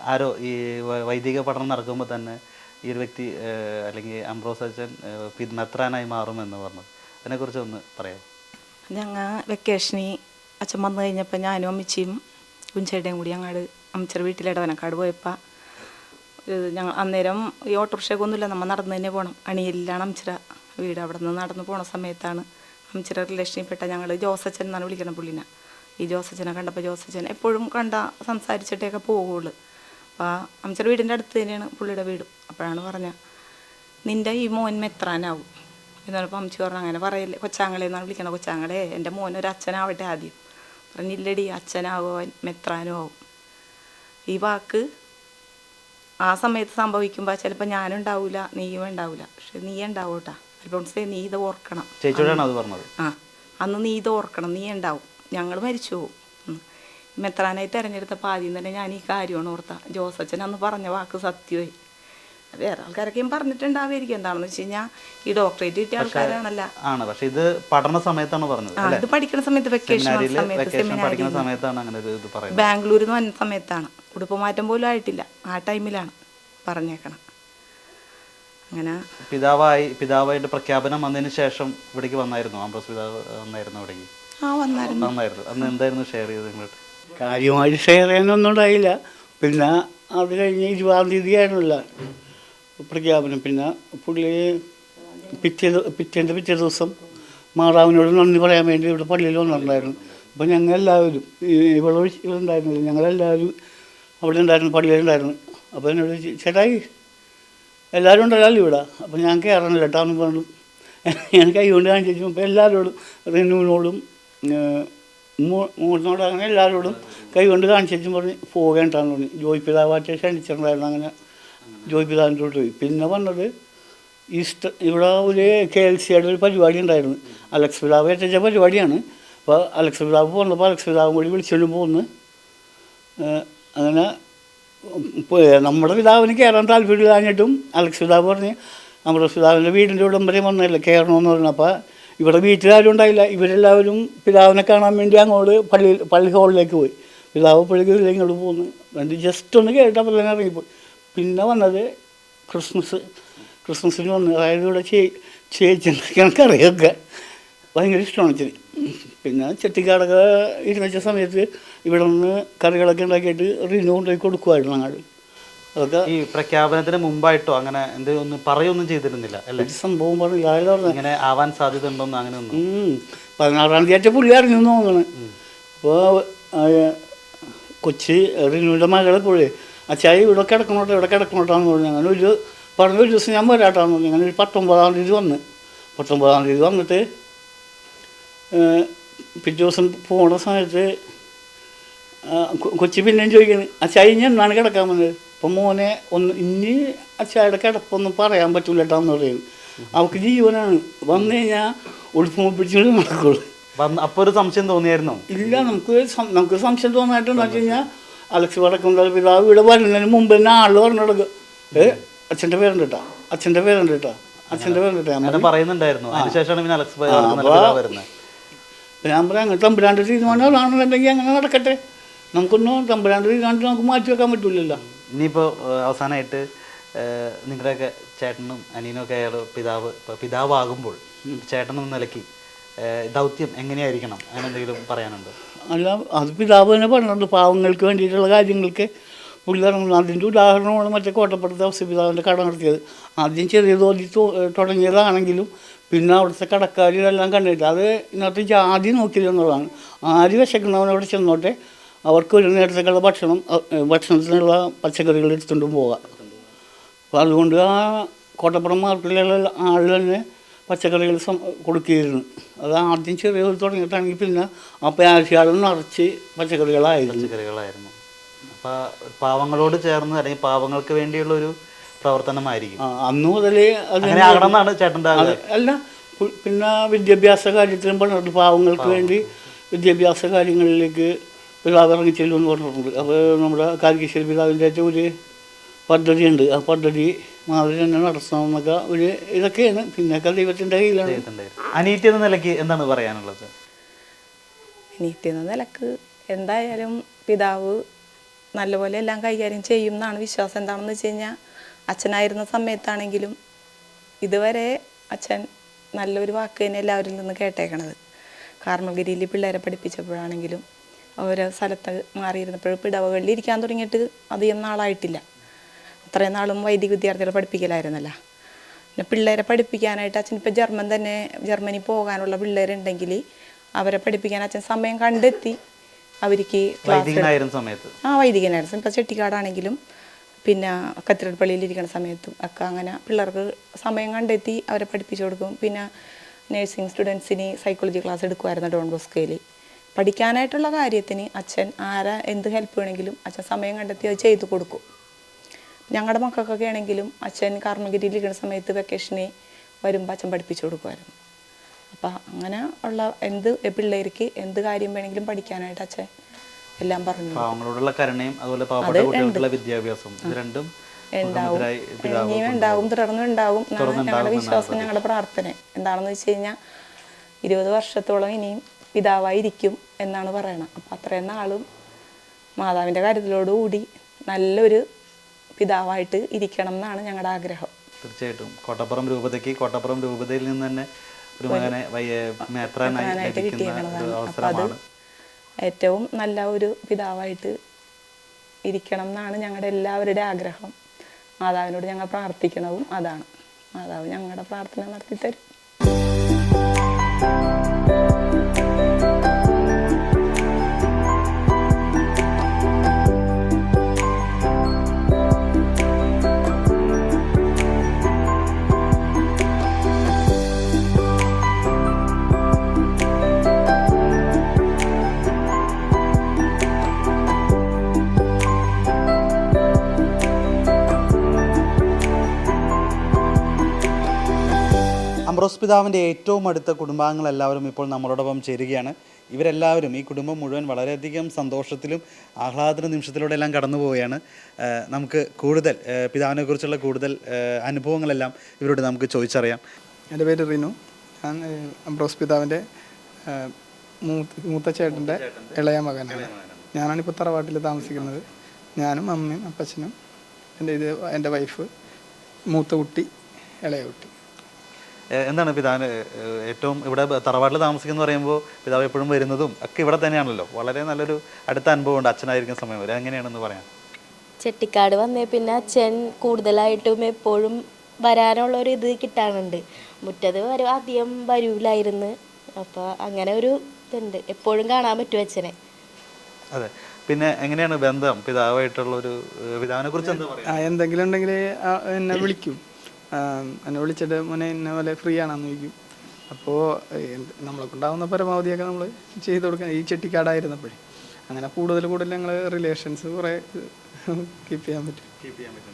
ആരോ ഈ വൈദിക പഠനം നടക്കുമ്പോൾ തന്നെ ഈ ഒരു വ്യക്തി അല്ലെങ്കിൽ അംബ്രോസ് അച്ഛൻ പിന്നത്രാനായി മാറുമെന്ന് പറഞ്ഞത്. അതിനെക്കുറിച്ച് ഒന്ന് പറയാം ഞങ്ങൾ വെക്കേഷനി അച്ഛൻ വന്നു കഴിഞ്ഞപ്പോൾ ഞാനും അമ്മച്ചിയും കുഞ്ചേട്ടയും കൂടി അങ്ങാട് അമ്മച്ചിയുടെ വീട്ടിൽ ഇടവനക്കാട് പോയപ്പോൾ ഞങ്ങൾ അന്നേരം ഈ ഓട്ടോറിക്ഷയൊക്കെ നമ്മൾ നടന്ന് തന്നെ പോകണം അണിയെല്ലാം അമ്മച്ചിര വീട് അവിടെ നിന്ന് നടന്ന് പോണ സമയത്താണ് അമ്മച്ചിര റിലേഷനിൽപ്പെട്ട ഞങ്ങൾ ജോസച്ചൻ എന്നാണ് വിളിക്കുന്നത് പുള്ളിനെ. ഈ ജോസച്ചനെ കണ്ടപ്പോൾ ജോസച്ചൻ എപ്പോഴും കണ്ട സംസാരിച്ചിട്ടേക്കെ പോവുള്ളൂ. അപ്പോൾ അമ്മച്ചിയുടെ വീടിന്റെ അടുത്ത് തന്നെയാണ് പുള്ളിയുടെ വീടും. അപ്പോഴാണ് പറഞ്ഞത് നിന്റെ ഈ മോൻ മെത്രാനാവും. എന്ന് പറഞ്ഞപ്പോൾ അമ്മച്ചി പറഞ്ഞു അങ്ങനെ പറയല്ലേ കൊച്ചാങ്ങളെ എന്നാണ് വിളിക്കണത് കൊച്ചാങ്ങളെ എന്റെ മോൻ ഒരു അച്ഛനാവട്ടെ ആദ്യം. പറഞ്ഞില്ലടി അച്ഛനാവും അവൻ മെത്രാനും ആവും. ഈ വാക്ക് ആ സമയത്ത് സംഭവിക്കുമ്പോൾ ചിലപ്പോൾ ഞാനുണ്ടാവില്ല നീയും ഉണ്ടാവില്ല പക്ഷെ നീ ഉണ്ടാവും കേട്ടോ അൽഫോൺസേ നീ ഇത് ഓർക്കണം. ചേച്ചിയോടാണ് അത് പറഞ്ഞത്? ആ അന്ന് നീ ഇത് ഓർക്കണം. നീ ഉണ്ടാവും. ഞങ്ങൾ മരിച്ചു പോകും ഉം. മെത്രാനായി തിരഞ്ഞെടുത്തപ്പോൾ ആദ്യം തന്നെ ഞാൻ ഈ കാര്യമാണ് ഓർത്ത. ജോസച്ചൻ അന്ന് പറഞ്ഞ വാക്ക് സത്യമായി. വേറെ ആൾക്കാരൊക്കെയും പറഞ്ഞിട്ടുണ്ടാവുമായിരിക്കും. എന്താണെന്ന് വെച്ച് കഴിഞ്ഞാൽ ഈ ഡോക്ടറേറ്റ് കിട്ടിയ ആൾക്കാരാണല്ല. ആണ്. പക്ഷെ ഇത് പഠന സമയത്താണ് പറഞ്ഞത് ഇത് പഠിക്കുന്ന സമയത്ത് വെക്കേഷൻ സമയത്ത് സമയത്താണ് അങ്ങനെ ഒരു ഇത് പറയുന്നത്. ബാംഗ്ലൂരിൽ നിന്ന് വന്ന സമയത്താണ്. ഉടുപ്പ് മാറ്റം പോലും ആയിട്ടില്ല. ആ ടൈമിലാണ് പറഞ്ഞേക്കണം. അങ്ങനെ പിതാവായി പിതാവായിട്ട് പ്രഖ്യാപനം വന്നതിന് ശേഷം ഇവിടേക്ക് വന്നായിരുന്നു? ആംബ്രോസ് പിതാവ് വന്നായിരുന്നു ഇവിടേക്ക്? ആ വന്നായിരുന്നു. വന്നായിരുന്നു. അന്ന് എന്തായിരുന്നു ഷെയർ ചെയ്തത് നിങ്ങളോട്? കാര്യമായിട്ട് ഷെയർ ചെയ്യാനൊന്നും ഉണ്ടായില്ല. പിന്നെ അത് കഴിഞ്ഞ് ഇരുപതാം തീയതി ആയിരുന്നില്ല പ്രഖ്യാപനം. പിന്നെ പുള്ളി പിറ്റേ പിറ്റേന്റെ പിറ്റേ ദിവസം മാതാവിനോട് നന്ദി പറയാൻ വേണ്ടി ഇവിടെ പള്ളിയിൽ വന്നിട്ടുണ്ടായിരുന്നു. അപ്പോൾ ഞങ്ങൾ എല്ലാവരും ഇവിടെ ഇവരുണ്ടായിരുന്നില്ല ഞങ്ങളെല്ലാവരും അവിടെ ഉണ്ടായിരുന്നു പള്ളിയിലുണ്ടായിരുന്നു. അപ്പോൾ എന്നോട് ചേട്ടായി എല്ലാവരും ഉണ്ടല്ലോ ഇവിടെ? അപ്പോൾ ഞാൻ കയറണില്ല കേട്ടോ എന്ന് പറഞ്ഞു. ഞാൻ കൈ കൊണ്ട് കാണിച്ചു അപ്പോൾ എല്ലാവരോടും റിനുവിനോടും മൂന്നിനോട് അങ്ങനെ എല്ലാവരോടും കൈ കൊണ്ട് കാണിച്ചു പറഞ്ഞ് പോകേണ്ടാന്ന് പറഞ്ഞു. ജോയ് പിതാവാറ്റെ ക്ഷണിച്ചിട്ടുണ്ടായിരുന്നു അങ്ങനെ. ജോയ് പിതാവിന്റെ കൂടെ പോയി. പിന്നെ വന്നത് ഈസ്റ്റർ ഇവിടെ ഒരു കെ എൽ സിയുടെ ഒരു പരിപാടി ഉണ്ടായിരുന്നു. അലക്സ് പിതാവ് ഏറ്റ പരിപാടിയാണ്. അപ്പോൾ അലക്സ് പിതാവ് പോകുന്നപ്പോൾ അലക്സ് പിതാവും കൂടി വിളിച്ചുകൊണ്ട് പോകുന്നു അങ്ങനെ നമ്മുടെ പിതാവിന് കയറാൻ താല്പര്യമില്ലാഞ്ഞിട്ടും അലക്സ് പിതാവ് പറഞ്ഞ് നമ്മുടെ പിതാവിന്റെ വീടിന്റെ ഉടമ്പരം വന്നതല്ലേ കയറണമെന്ന് പറഞ്ഞു. അപ്പോൾ ഇവിടെ വീട്ടിലാരും ഉണ്ടായില്ല. ഇവരെല്ലാവരും പിതാവിനെ കാണാൻ വേണ്ടി അങ്ങോട്ട് പള്ളി പള്ളി ഹോളിലേക്ക് പോയി. പിതാവ് പള്ളിക്ക് ഇങ്ങോട്ട് പോന്നു രണ്ട് ജസ്റ്റ് ഒന്ന് കേട്ടപ്പോൾ തന്നെ ഇറങ്ങിപ്പോയി പിന്നെ വന്നത് ക്രിസ്മസ് ക്രിസ്മസിന് വന്ന്. അതായത് ഇവിടെ ചേ ചേച്ചി കറിയൊക്കെ ഭയങ്കര ഇഷ്ടമാണ് ഇച്ചിരി. പിന്നെ ചെട്ടിക്കാടൊക്കെ ഇരുന്ന സമയത്ത് ഇവിടെ നിന്ന് കറികളൊക്കെ ഉണ്ടാക്കിയിട്ട് റിനു കൊണ്ടുപോയി കൊടുക്കുമായിരുന്നു അങ്ങോട്ട് അതൊക്കെ ഈ പ്രഖ്യാപനത്തിന് മുമ്പായിട്ടോ അങ്ങനെ എന്ത് ഒന്നും പറയൊന്നും ചെയ്തിരുന്നില്ല അല്ലേ? സംഭവം പറഞ്ഞു ഇങ്ങനെ ആവാൻ സാധ്യത ഉണ്ടോന്ന് അങ്ങനെ ഒന്നും. പതിനാറാം തീയതി പുള്ളി അറിഞ്ഞു തോന്നണ് അപ്പോൾ കൊച്ചി റിനുവിന്റെ മകളെ പുള്ളി അച്ചായി ഇവിടെ കിടക്കണോട്ടോ ഇവിടെ കിടക്കണോട്ടാന്ന് പറഞ്ഞു. അങ്ങനെ ഒരു പറഞ്ഞ ഒരു ദിവസം ഞാൻ വരാട്ടാന്ന് പറഞ്ഞു. അങ്ങനെ ഒരു പത്തൊമ്പതാം തീയതി വന്ന്. പത്തൊമ്പതാം തീയതി വന്നിട്ട് പിറ്റേ ദിവസം പോണ സമയത്ത് കൊച്ചി പിന്നെയും ചോദിക്കുന്നത് അച്ചായി ഇനി എന്നാണ് കിടക്കാൻ വന്നത്? അപ്പം മോനെ ഒന്ന് ഇനി അച്ഛായുടെ കിടപ്പൊന്നും പറയാൻ പറ്റൂല കേട്ടാന്ന് പറയും. അവൾക്ക് ജീവനാണ്. വന്നു കഴിഞ്ഞാൽ ഉടുപ്പ് പിടിച്ചുകൊണ്ട് നടക്കുള്ളൂ. അപ്പോൾ ഒരു സംശയം തോന്നിയായിരുന്നോ? ഇല്ല നമുക്ക് നമുക്ക് സംശയം തോന്നായിട്ടെന്ന് വെച്ച് കഴിഞ്ഞാൽ അലക്സ് വടക്കുണ്ടാൽ പിതാവ് ഇവിടെ വരുന്നതിന് മുമ്പ് തന്നെ ആൾ പറഞ്ഞു കൊടുക്കുക ഏ അച്ഛന്റെ പേരുണ്ട് കേട്ടോ. അച്ഛന്റെ പേരുണ്ട് കേട്ടോ. അച്ഛന്റെ പേരുണ്ട് കേട്ടോ. ഞാൻ പറയുന്നുണ്ടായിരുന്നു. അതിനുശേഷമാണ് പിന്നെ അലക്സ് ഞാൻ പറയാം അങ്ങനെ തമ്പുരാന്റെ തീരുമാനമാണെന്നുണ്ടെങ്കിൽ അങ്ങനെ നടക്കട്ടെ. നമുക്കൊന്നും തമ്പുരാന്റെ തീരുമാനത്തിൽ നമുക്ക് മാറ്റി വെക്കാൻ പറ്റൂലല്ലോ. ഇനിയിപ്പോൾ അവസാനമായിട്ട് നിങ്ങളുടെയൊക്കെ ചേട്ടനും അനിയനും ഒക്കെ അയാൾ പിതാവ് ഇപ്പോൾ പിതാവാകുമ്പോൾ ചേട്ടനും നിലയ്ക്ക് ദൗത്യം എങ്ങനെയായിരിക്കണം? അങ്ങനെ എന്തെങ്കിലും പറയാനുണ്ടോ? അല്ല അത് പിതാവ് തന്നെ പറഞ്ഞിട്ടുണ്ട്. പാവങ്ങൾക്ക് വേണ്ടിയിട്ടുള്ള കാര്യങ്ങൾക്ക് പുള്ളിറങ്ങുന്നു അതിന്റെ ഉദാഹരണമാണ് മറ്റേ കോട്ടപ്പുറത്തെ ഔസപിതാവിന്റെ കട നടത്തിയത്. ആദ്യം ചെറിയ തോതിൽ തുടങ്ങിയതാണെങ്കിലും പിന്നെ അവിടുത്തെ കടക്കാർ ഇതെല്ലാം കണ്ടിട്ട് അത് ഇന്നത്തെ ജാതി നോക്കിയത് എന്നുള്ളതാണ്. ആര് വിശക്കുന്നവൻ അവിടെ ചെന്നോട്ടെ? അവർക്ക് ഒരു നേരത്തേക്കുള്ള ഭക്ഷണം ഭക്ഷണത്തിനുള്ള പച്ചക്കറികൾ എടുത്തുകൊണ്ട് പോകാം അപ്പോൾ അതുകൊണ്ട് ആ കോട്ടപ്പുറം മാർക്കറ്റിലുള്ള ആൾ തന്നെ പച്ചക്കറികൾ കൊടുക്കുകയായിരുന്നു. അത് ആദ്യം ചെറിയ ഒരു തുടങ്ങിയിട്ടാണെങ്കിൽ പിന്നെ ആ പേശാളം നിറച്ച് പച്ചക്കറികളായിരുന്നു. പച്ചക്കറികളായിരുന്നു. അപ്പോൾ പാവങ്ങളോട് ചേർന്ന് അല്ലെങ്കിൽ പാവങ്ങൾക്ക് വേണ്ടിയുള്ള ഒരു പ്രവർത്തനമായിരിക്കും അന്ന് മുതൽ അതിനാണ് ചേട്ടന്റെ അല്ല പിന്നെ വിദ്യാഭ്യാസ കാര്യത്തിലും പറഞ്ഞിട്ട് പാവങ്ങൾക്ക്. വേണ്ടി വിദ്യാഭ്യാസ കാര്യങ്ങളിലേക്ക് പിതാവ് ഇറങ്ങിച്ചെല്ലും എന്ന് പറഞ്ഞിട്ടുണ്ട്. അപ്പോൾ നമ്മുടെ കാലിക്കശ്ശേരി പിതാവിന്റെ ഒരു പദ്ധതിയുണ്ട്. ആ പദ്ധതി മാതിരി തന്നെ നടത്തണം എന്നൊക്കെ ഒരു ഇതൊക്കെയാണ്. പിന്നൊക്കെ ദൈവത്തിന്റെ കയ്യിലാണ്. അനീറ്റ് എന്ന നിലയ്ക്ക് എന്താണ് പറയാനുള്ളത്? അനീറ്റ എന്ന നിലയ്ക്ക് എന്തായാലും പിതാവ് നല്ലപോലെ എല്ലാം കൈകാര്യം ചെയ്യും എന്നാണ് വിശ്വാസം. എന്താണെന്ന് വെച്ച് കഴിഞ്ഞാൽ അച്ഛനായിരുന്ന സമയത്താണെങ്കിലും ഇതുവരെ അച്ഛൻ നല്ലൊരു വാക്ക് തന്നെ എല്ലാവരിൽ നിന്ന് കേട്ടേക്കണത്. കാർമൽഗിരിയിൽ പിള്ളേരെ പഠിപ്പിച്ചപ്പോഴാണെങ്കിലും ഓരോ സ്ഥലത്ത് മാറിയിരുന്നപ്പോൾ പിടവകളിൽ ഇരിക്കാൻ തുടങ്ങിയിട്ട് അധികം നാളായിട്ടില്ല അത്രയും നാളും വൈദിക വിദ്യാർത്ഥികളെ പഠിപ്പിക്കലായിരുന്നല്ലോ. പിന്നെ പിള്ളേരെ പഠിപ്പിക്കാനായിട്ട് അച്ഛൻ ഇപ്പോൾ ജർമ്മൻ തന്നെ ജർമ്മനി പോകാനുള്ള പിള്ളേരുണ്ടെങ്കിൽ അവരെ പഠിപ്പിക്കാൻ അച്ഛൻ സമയം കണ്ടെത്തി അവർക്ക് ക്ലാസ് സമയത്ത്? ആ വൈദികനായിരുന്നു. ഇപ്പോൾ ചെട്ടിക്കാടാണെങ്കിലും പിന്നെ കത്തീഡ്രൽ പള്ളിയിൽ ഇരിക്കുന്ന സമയത്തും ഒക്കെ അങ്ങനെ പിള്ളേർക്ക് സമയം കണ്ടെത്തി അവരെ പഠിപ്പിച്ചു കൊടുക്കും. പിന്നെ നേഴ്സിംഗ് സ്റ്റുഡൻസിന് സൈക്കോളജി ക്ലാസ് എടുക്കുമായിരുന്നു ഡോൺ ബോസ്കോയിൽ. പഠിക്കാനായിട്ടുള്ള കാര്യത്തിന് അച്ഛൻ ആരാ എന്ത് ഹെൽപ്പ് വേണമെങ്കിലും അച്ഛൻ സമയം കണ്ടെത്തി അത് ചെയ്തു കൊടുക്കും. ഞങ്ങളുടെ മക്കൾക്കൊക്കെ ആണെങ്കിലും അച്ഛൻ കർമ്മഗിരിയിൽ ഇരിക്കുന്ന സമയത്ത് വെക്കേഷന് വരുമ്പോൾ അച്ഛൻ പഠിപ്പിച്ചു കൊടുക്കുമായിരുന്നു. അപ്പം അങ്ങനെ ഉള്ള എന്ത് പിള്ളേർക്ക് എന്ത് കാര്യം വേണമെങ്കിലും പഠിക്കാനായിട്ട് അച്ഛൻ എല്ലാം പറഞ്ഞു പാവങ്ങളോടുള്ള കരുണയും അതുപോലെ പാവപ്പെട്ട കുട്ടികൾക്കുള്ള വിദ്യാഭ്യാസവും. ഇത് രണ്ടും ഉണ്ടാവും. മുഖ്യമന്ത്രിയായി ഇനിയും ഉണ്ടാവും തുടർന്നും ഉണ്ടാവും. എന്നാണ് ഞങ്ങളുടെ വിശ്വാസം ഞങ്ങളുടെ പ്രാർത്ഥന. എന്താണെന്ന് വെച്ച് കഴിഞ്ഞാൽ ഇരുപത് വർഷത്തോളം ഇനിയും പിതാവായിരിക്കും എന്നാണ് പറയണത്. അപ്പം അത്രയും നാളും മാതാവിന്റെ കാര്യത്തിലോടുകൂടി നല്ലൊരു പിതാവായിട്ട് ഇരിക്കണം എന്നാണ് ഞങ്ങളുടെ ആഗ്രഹം. തീർച്ചയായിട്ടും. കോട്ടപ്പുറം രൂപതയ്ക്ക് കോട്ടപ്പുറം രൂപതയിൽ നിന്ന് തന്നെ ഒരു മകനെ വയ്യ മേത്രാനായി ഒരു കിട്ടിയേക്കണതാണ്. അപ്പം അത് അവസരമാണ്. ഏറ്റവും നല്ല ഒരു പിതാവായിട്ട് ഇരിക്കണം എന്നാണ് ഞങ്ങളുടെ എല്ലാവരുടെ ആഗ്രഹം. മാതാവിനോട് ഞങ്ങൾ പ്രാർത്ഥിക്കണവും അതാണ്. മാതാവ് ഞങ്ങളുടെ പ്രാർത്ഥന നടത്തി തരും അംബ്രോസ് പിതാവിന്റെ ഏറ്റവും അടുത്ത കുടുംബാംഗങ്ങളെല്ലാവരും ഇപ്പോൾ നമ്മളോടൊപ്പം ചേരുകയാണ്. ഇവരെല്ലാവരും ഈ കുടുംബം മുഴുവൻ വളരെയധികം സന്തോഷത്തിലും ആഹ്ലാദ നിമിഷത്തിലൂടെ എല്ലാം കടന്നു പോവുകയാണ്. നമുക്ക് കൂടുതൽ പിതാവിനെ കുറിച്ചുള്ള കൂടുതൽ അനുഭവങ്ങളെല്ലാം ഇവരോട് നമുക്ക് ചോദിച്ചറിയാം. എന്റെ പേര് റിനു. ഞാൻ അംബ്രോസ് പിതാവിന്റെ മൂത്ത ചേട്ടന്റെ ഇളയ മകനാണ്. ഞാനാണ് ഇപ്പോൾ തറവാട്ടിൽ താമസിക്കുന്നത്. ഞാനും അമ്മയും അപ്പച്ചനും എന്റെ ഇത് എന്റെ വൈഫ് മൂത്ത കുട്ടി ഇളയ കുട്ടി. എന്താണ് പിതാവിന് ഏറ്റവും ഇവിടെ തറവാട്ടിൽ താമസിക്കുന്നു പറയുമ്പോൾ പിതാവ് എപ്പോഴും വരുന്നതും ഒക്കെ ഇവിടെ തന്നെയാണല്ലോ. വളരെ നല്ലൊരു അടുത്ത അനുഭവമുണ്ട് അച്ഛനായിരിക്കുന്ന സമയം വരെ. എങ്ങനെയാണെന്ന് പറയാം? ചെട്ടിക്കാട് വന്നേ പിന്നെ അച്ഛൻ കൂടുതലായിട്ടും എപ്പോഴും വരാനുള്ള ഒരു ഇത് കിട്ടാനുണ്ട് മുറ്റത് വരും അധികം വരൂലായിരുന്നു. അപ്പോൾ അങ്ങനെ ഒരു ഇതുണ്ട്. എപ്പോഴും കാണാൻ പറ്റും അച്ഛനെ. അതെ. പിന്നെ എങ്ങനെയാണ് ബന്ധം? പിതാവായിട്ടുള്ള ഒരു പിതാവിനെ കുറിച്ച് എന്താ പറയുക ആ, എന്തെങ്കിലും ഉണ്ടെങ്കിൽ എന്നെ വിളിക്കും. എന്നെ വിളിച്ചിട്ട് മോനെ എന്നെ പോലെ ഫ്രീ ആണെന്ന് ചോദിക്കും അപ്പോൾ നമ്മളെ കൊണ്ടാവുന്ന പരമാവധിയൊക്കെ നമ്മൾ ചെയ്ത് കൊടുക്കാൻ ഈ ചെട്ടിക്കാടായിരുന്നപ്പോഴേ. അങ്ങനെ കൂടുതൽ കൂടുതൽ ഞങ്ങൾ റിലേഷൻസ് കുറേ കീപ്പ് ചെയ്യാൻ പറ്റും. കീപ്പ് ചെയ്യാൻ പറ്റും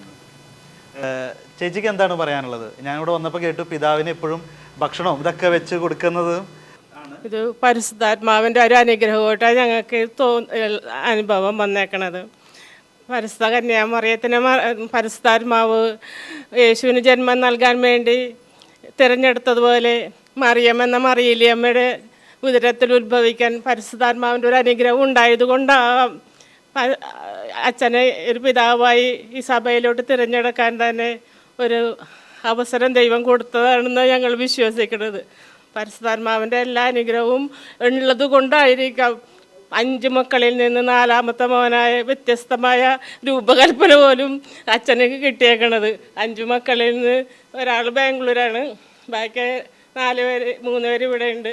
ചേച്ചിക്ക് എന്താണ് പറയാനുള്ളത്? ഞാനിവിടെ വന്നപ്പോൾ കേട്ടു പിതാവിന് എപ്പോഴും ഭക്ഷണവും ഇതൊക്കെ വെച്ച് കൊടുക്കുന്നത്. ഇത് പരിശുദ്ധാത്മാവിന്റെ ഒരു അനുഗ്രഹമായിട്ടാണ് ഞങ്ങൾക്ക് തോ അനുഭവം വന്നേക്കണത്. പരിശുദ്ധ കന്യാമറിയത്തിന് പരിശുദ്ധാത്മാവ് യേശുവിന് ജന്മം നൽകാൻ വേണ്ടി തിരഞ്ഞെടുത്തതുപോലെ മറിയം എന്ന മറിയിലിയമ്മയുടെ ഉദരത്തിൽ ഉത്ഭവിക്കാൻ പരിശുദ്ധാത്മാവിന്റെ ഒരു അനുഗ്രഹം ഉണ്ടായതുകൊണ്ടാവാം പ- അച്ഛനെ ഒരു പിതാവായി ഈ സഭയിലോട്ട് തിരഞ്ഞെടുക്കാൻ തന്നെ ഒരു അവസരം ദൈവം കൊടുത്തതാണെന്ന് ഞങ്ങൾ വിശ്വസിക്കുന്നത്. പരിശുദ്ധാത്മാവിന്റെ എല്ലാ അനുഗ്രഹവും ഉള്ളത് കൊണ്ടായിരിക്കാം അഞ്ച് മക്കളിൽ നിന്ന് നാലാമത്തെ മോനായ വ്യത്യസ്തമായ രൂപകൽപ്പന പോലും അച്ഛന് കിട്ടിയേക്കണത്. അഞ്ച് മക്കളിൽ നിന്ന് ഒരാൾ ബാംഗ്ലൂരാണ്. ബാക്കി നാല് പേര് മൂന്ന് പേര് ഇവിടെ ഉണ്ട്.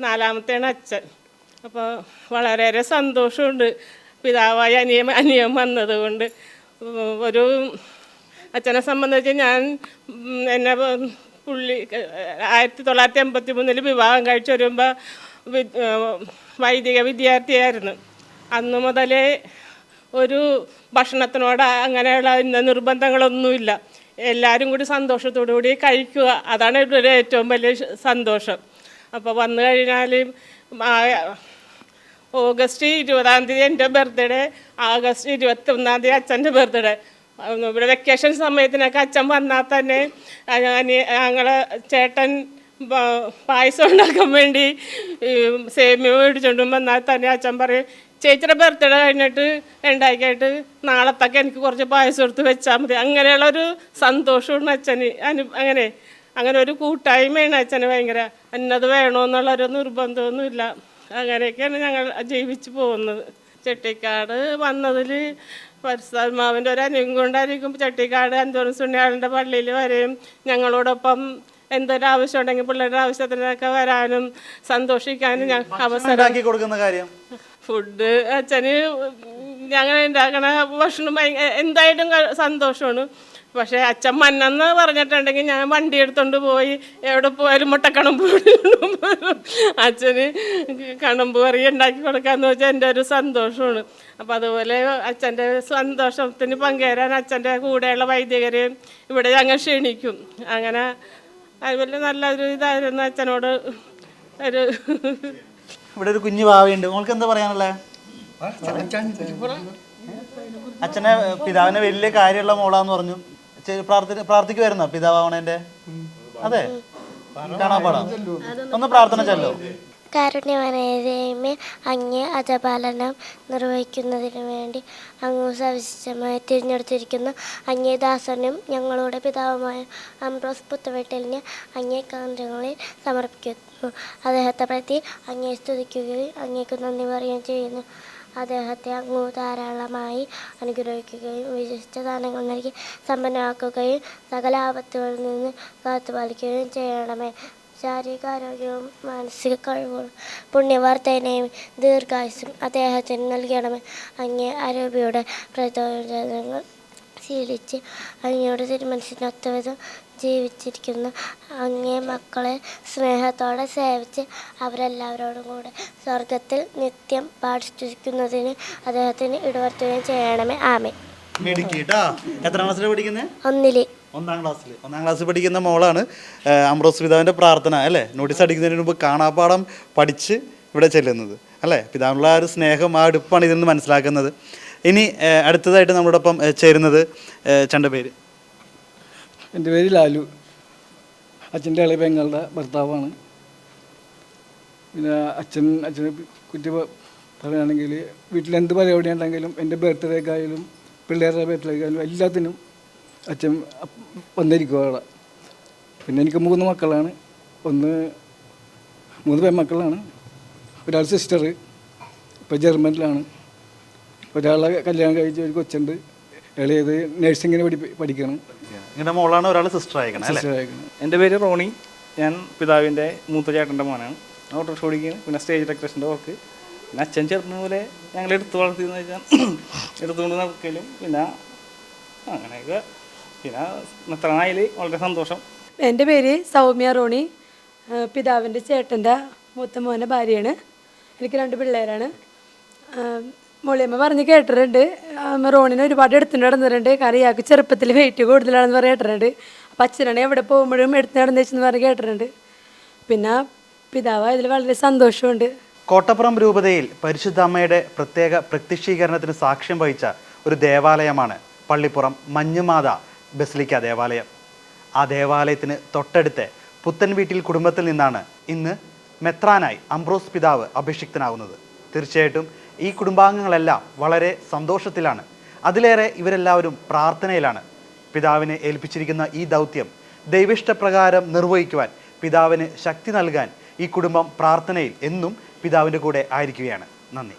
നാലാമത്തെയാണ് അച്ഛൻ. അപ്പോൾ വളരെയേറെ സന്തോഷമുണ്ട്. പിതാവായ അനിയൻ അനിയം വന്നതുകൊണ്ട്. ഒരു അച്ഛനെ സംബന്ധിച്ച് ഞാൻ എന്നെ പുള്ളി ആയിരത്തി തൊള്ളായിരത്തി എൺപത്തി മൂന്നിൽ വിവാഹം കഴിച്ചു വരുമ്പോൾ വൈദിക വിദ്യാർത്ഥിയായിരുന്നു. അന്ന് മുതലേ ഒരു ഭക്ഷണത്തിനോട് അങ്ങനെയുള്ള ഇന്ന നിർബന്ധങ്ങളൊന്നുമില്ല. എല്ലാവരും കൂടി സന്തോഷത്തോടു കൂടി കഴിക്കുക. അതാണ് ഇവിടെ ഏറ്റവും വലിയ സന്തോഷം. അപ്പോൾ വന്നു കഴിഞ്ഞാൽ ഓഗസ്റ്റ് ഇരുപതാം തീയതി എന്റെ ബർത്ത്ഡേ ആഗസ്റ്റ് ഇരുപത്തി ഒന്നാം തീയതി അച്ഛന്റെ ബർത്ത്ഡേ. ഇവിടെ വെക്കേഷൻ സമയത്തിനൊക്കെ അച്ഛൻ വന്നാൽ തന്നെ ഞാൻ ഞങ്ങളെ ചേട്ടൻ പായസം ഉണ്ടാക്കാൻ വേണ്ടി സേമിയ മേടിച്ചുകൊണ്ടുമ്പോൾ തന്നെ അച്ഛൻ പറയും ചേച്ചിയുടെ ബർത്ത്ഡേ കഴിഞ്ഞിട്ട് ഉണ്ടാക്കിയിട്ട് നാളത്തൊക്കെ എനിക്ക് കുറച്ച് പായസം എടുത്ത് വെച്ചാൽ മതി. അങ്ങനെയുള്ള ഒരു സന്തോഷമാണ് അച്ഛന്. അനു അങ്ങനെ അങ്ങനെ ഒരു കൂട്ടായ്മയാണ് അച്ഛന് ഭയങ്കര. അന്നത് വേണമെന്നുള്ളൊരു നിർബന്ധമൊന്നുമില്ല. അങ്ങനെയൊക്കെയാണ് ഞങ്ങൾ ജീവിച്ചു പോകുന്നത്. ചെട്ടിക്കാട് വന്നതിൽ പരിസ്ഥാത്മാവിന്റെ ഒരു അനുഭവം കൊണ്ടായിരിക്കും ചെട്ടിക്കാട് അന്തോണി സുണ്യാളിന്റെ പള്ളിയിൽ വരെയും ഞങ്ങളോടൊപ്പം എന്തൊരു ആവശ്യം ഉണ്ടെങ്കിൽ പിള്ളേരുടെ ആവശ്യത്തിനൊക്കെ വരാനും സന്തോഷിക്കാനും ഞാൻ അവസരം. കൊടുക്കുന്ന കാര്യം? ഫുഡ് അച്ഛന് ഞങ്ങൾ ഉണ്ടാക്കണ ഭക്ഷണം എന്തായാലും സന്തോഷമാണ്. പക്ഷേ അച്ഛൻ മന്നെന്ന് പറഞ്ഞിട്ടുണ്ടെങ്കിൽ ഞാൻ വണ്ടി എടുത്തോണ്ട് പോയി എവിടെ പോയാലും മുട്ടക്കണമ്പ്. അച്ഛന് കണമ്പ് കറി ഉണ്ടാക്കി കൊടുക്കാന്ന് വെച്ചാൽ എന്റെ ഒരു സന്തോഷമാണ്. അപ്പം അതുപോലെ അച്ഛന്റെ സന്തോഷത്തിന് പങ്കുചേരാൻ അച്ഛന്റെ കൂടെയുള്ള വൈദികരെയും ഇവിടെ ഞങ്ങൾ ക്ഷണിക്കും. അങ്ങനെ അതുപോലെ നല്ലൊരു ഇതായിരുന്നു അച്ഛനോട് ഒരു ഇവിടെ ഒരു കുഞ്ഞു ഭാവിയുണ്ട്. മോൾക്ക് എന്താ പറയാനുള്ളത് അച്ഛനെ പിതാവിനെ വലിയ കാര്യമുള്ള മോളാന്ന് പറഞ്ഞു. പ്രാർത്ഥിക്കുവായിരുന്നോ പിതാവണേന്റെ പ്രാർത്ഥിക്കുമായിരുന്നോ പിതാവാവണേന്റെ അതെ. കാണാൻ പാടാ. ഒന്ന് പ്രാർത്ഥന ചെല്ലോ. കാരുണ്യവനേതേമേ അങ്ങേ അജപാലനം നിർവഹിക്കുന്നതിനു വേണ്ടി അങ്ങ് സവിശേഷമായി തിരഞ്ഞെടുത്തിരിക്കുന്ന. അങ്ങേ ദാസനും ഞങ്ങളുടെ പിതാവുമായ അംബ്രോസ് പുത്തവെട്ടലിനെ അങ്ങേ കാന്തങ്ങളിൽ സമർപ്പിക്കുന്നു. അദ്ദേഹത്തെ പ്രതി അങ്ങേ സ്തുതിക്കുകയും അങ്ങേക്ക് നന്ദി പറയുകയും ചെയ്യുന്നു. അദ്ദേഹത്തെ അങ്ങ് ധാരാളമായി അനുഗ്രഹിക്കുകയും വിശിഷ്ട ദാനങ്ങൾ നൽകി സമ്പന്നമാക്കുകയും സകല ആപത്തുകളിൽ നിന്ന് കാത്തുപാലിക്കുകയും ചെയ്യണമേ. ശാരീരികാരോഗ്യവും മാനസിക കഴിവുകളും പുണ്യവാർത്തേനെയും ദീർഘായുസും അദ്ദേഹത്തിന് നൽകണമേ. അങ്ങേ ആരോപിയുടെ പ്രചോദനങ്ങൾ ശീലിച്ച് അങ്ങയുടെ തിരുമനസിനൊത്തവിധം ജീവിച്ചിരിക്കുന്ന അങ്ങേ മക്കളെ സ്നേഹത്തോടെ സേവിച്ച് അവരെല്ലാവരോടും കൂടെ സ്വർഗത്തിൽ നിത്യം പാഠിച്ചിരിക്കുന്നതിന് അദ്ദേഹത്തിന് ഇടവർത്തുകയും ചെയ്യണമേ. ആമേ എത്ര ക്ലാസ്സിലാണ് പഠിക്കുന്നത് ഒന്നിൽ. ഒന്നാം ക്ലാസ്സിൽ ഒന്നാം ക്ലാസ്സിൽ പഠിക്കുന്ന മോളാണ് അമ്രോസ് പിതാവിന്റെ പ്രാർത്ഥന അല്ലേ? നോട്ടീസ് അടിക്കുന്നതിന് മുമ്പ് കാണാപ്പാടം പഠിച്ച് ഇവിടെ ചെല്ലുന്നത് അല്ലേ? പിതാവിനുള്ള ആ ഒരു സ്നേഹം ആ അടുപ്പാണ് ഇതിൽ നിന്ന് മനസ്സിലാക്കുന്നത്. ഇനി അടുത്തതായിട്ട് നമ്മുടെ ഒപ്പം ചേരുന്നത് ചണ്ട പേര്. എന്റെ പേര് ലാലു. അച്ഛന്റെ ഇളയ പെങ്ങളുടെ ഭർത്താവാണ്. പിന്നെ അച്ഛൻ അച്ഛനെ കുറ്റി പറയുകയാണെങ്കിൽ വീട്ടിൽ എന്ത് പരിപാടി ഉണ്ടെങ്കിലും എന്റെ ബർത്ത്ഡേക്കായാലും പിള്ളേരുടെ ബർത്ത്ഡേക്കായാലും എല്ലാത്തിനും അച്ഛൻ വന്നിരിക്കും അവിടെ പിന്നെ എനിക്ക് മൂന്ന് മക്കളാണ്. ഒന്ന് മൂന്ന് പെൺമക്കളാണ്. ഒരാൾ സിസ്റ്റർ ഇപ്പോൾ ജർമ്മനിലാണ്. ഒരാളെ കല്യാണം കഴിച്ച ഒരു കൊച്ചുണ്ട്. ഇളയത് നഴ്സിങ്ങിന് പഠി പഠിക്കണം. നിങ്ങളുടെ മോളാണ് ഒരാൾ സിസ്റ്റർ അയക്കണം അല്ലേ? സിസ്റ്റർ അയക്കണം എന്റെ പേര് റോണി. ഞാൻ പിതാവിന്റെ മൂത്ത ചേട്ടന്റെ മോനാണ്. ഓട്ടോറിക്ഷ ഓടിക്കുകയാണ് പിന്നെ സ്റ്റേജ് ഡെക്കറേഷന്റെ വർക്ക് പിന്നെ അച്ഛൻ ചേർന്ന പോലെ ഞങ്ങൾ എടുത്തു വളർത്തിയെന്ന് വെച്ചാൽ എടുത്തുകൊണ്ട് നടക്കലും പിന്നെ അങ്ങനെയൊക്കെ പിന്നെ മെത്രാനായിൽ വളരെ സന്തോഷം. എന്റെ പേര് സൗമ്യ റോണി. പിതാവിന്റെ ചേട്ടന്റെ മൂത്ത മോനെ ഭാര്യയാണ്. എനിക്ക് രണ്ട് പിള്ളേരാണ്. മോളിയമ്മ പറഞ്ഞ് കേട്ടിട്ടുണ്ട്. റോണിനെ ഒരുപാട് എടുത്തു നടന്നിട്ടുണ്ട്. കാരണം ഇയാൾക്ക് ചെറുപ്പത്തിൽ വെയിറ്റ് കൂടുതലാണെന്ന് പറഞ്ഞ് കേട്ടിട്ടുണ്ട്. അപ്പം അച്ഛനാണ് എവിടെ പോകുമ്പോഴും എടുത്ത് നടന്നേച്ചെന്ന് പറഞ്ഞ് കേട്ടിട്ടുണ്ട്. പിന്നെ പിതാവ് അതിൽ വളരെ സന്തോഷമുണ്ട്. കോട്ടപ്പുറം രൂപതയിൽ പരിശുദ്ധ അമ്മയുടെ പ്രത്യേക പ്രത്യക്ഷീകരണത്തിന് സാക്ഷ്യം വഹിച്ച ഒരു ദേവാലയമാണ് പള്ളിപ്പുറം മഞ്ഞുമാത. ബസിലിക്ക ദേവാലയം. ആ ദേവാലയത്തിന് തൊട്ടടുത്ത് പുത്തൻ വീട്ടിൽ കുടുംബത്തിൽ നിന്നാണ് ഇന്ന് മെത്രാനായി അംബ്രോസ് പിതാവ് അഭിഷിക്തനാകുന്നത്. തീർച്ചയായിട്ടും ഈ കുടുംബാംഗങ്ങളെല്ലാം വളരെ സന്തോഷത്തിലാണ്. അതിലേറെ ഇവരെല്ലാവരും പ്രാർത്ഥനയിലാണ്. പിതാവിനെ ഏൽപ്പിച്ചിരിക്കുന്ന ഈ ദൗത്യം ദൈവിഷ്ടപ്രകാരം നിർവഹിക്കുവാൻ പിതാവിന് ശക്തി നൽകാൻ ഈ കുടുംബം പ്രാർത്ഥനയിൽ എന്നും പിതാവിന്റെ കൂടെ ആയിരിക്കുകയാണ്. നന്ദി.